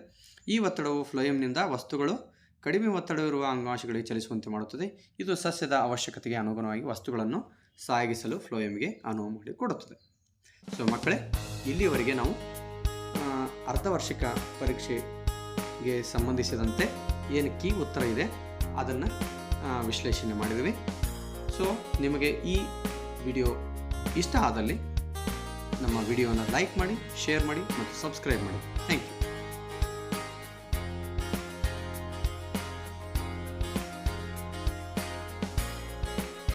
ಈ ಒತ್ತಡವು ಫ್ಲೋಯಂನಿಂದ ವಸ್ತುಗಳು ಕಡಿಮೆ ಒತ್ತಡವಿರುವ ಅಂಗಾಂಶಗಳಿಗೆ ಚಲಿಸುವಂತೆ ಮಾಡುತ್ತದೆ. ಇದು ಸಸ್ಯದ ಅವಶ್ಯಕತೆಗೆ ಅನುಗುಣವಾಗಿ ವಸ್ತುಗಳನ್ನು ಸಾಗಿಸಲು ಫ್ಲೋಯಂಗೆ ಅನುವು ಮಾಡಿಕೊಡುತ್ತದೆ ಸೊ ಮಕ್ಕಳೇ ಇಲ್ಲಿಯವರೆಗೆ ನಾವು ಅರ್ಧ ಅರ್ಧವಾರ್ಷಿಕ ಪರೀಕ್ಷೆಗೆ ಸಂಬಂಧಿಸಿದಂತೆ ಏನು ಕೀ ಉತ್ತರ ಇದೆ, ಅದನ್ನು ವಿಶ್ಲೇಷಣೆ ಮಾಡಿದ್ದೀವಿ. ಸೊ ನಿಮಗೆ ಈ ವಿಡಿಯೋ ಇಷ್ಟ ಆದಲ್ಲಿ ನಮ್ಮ ವಿಡಿಯೋನ ಲೈಕ್ ಮಾಡಿ, ಶೇರ್ ಮಾಡಿ ಮತ್ತು ಸಬ್ಸ್ಕ್ರೈಬ್ ಮಾಡಿ. Thank you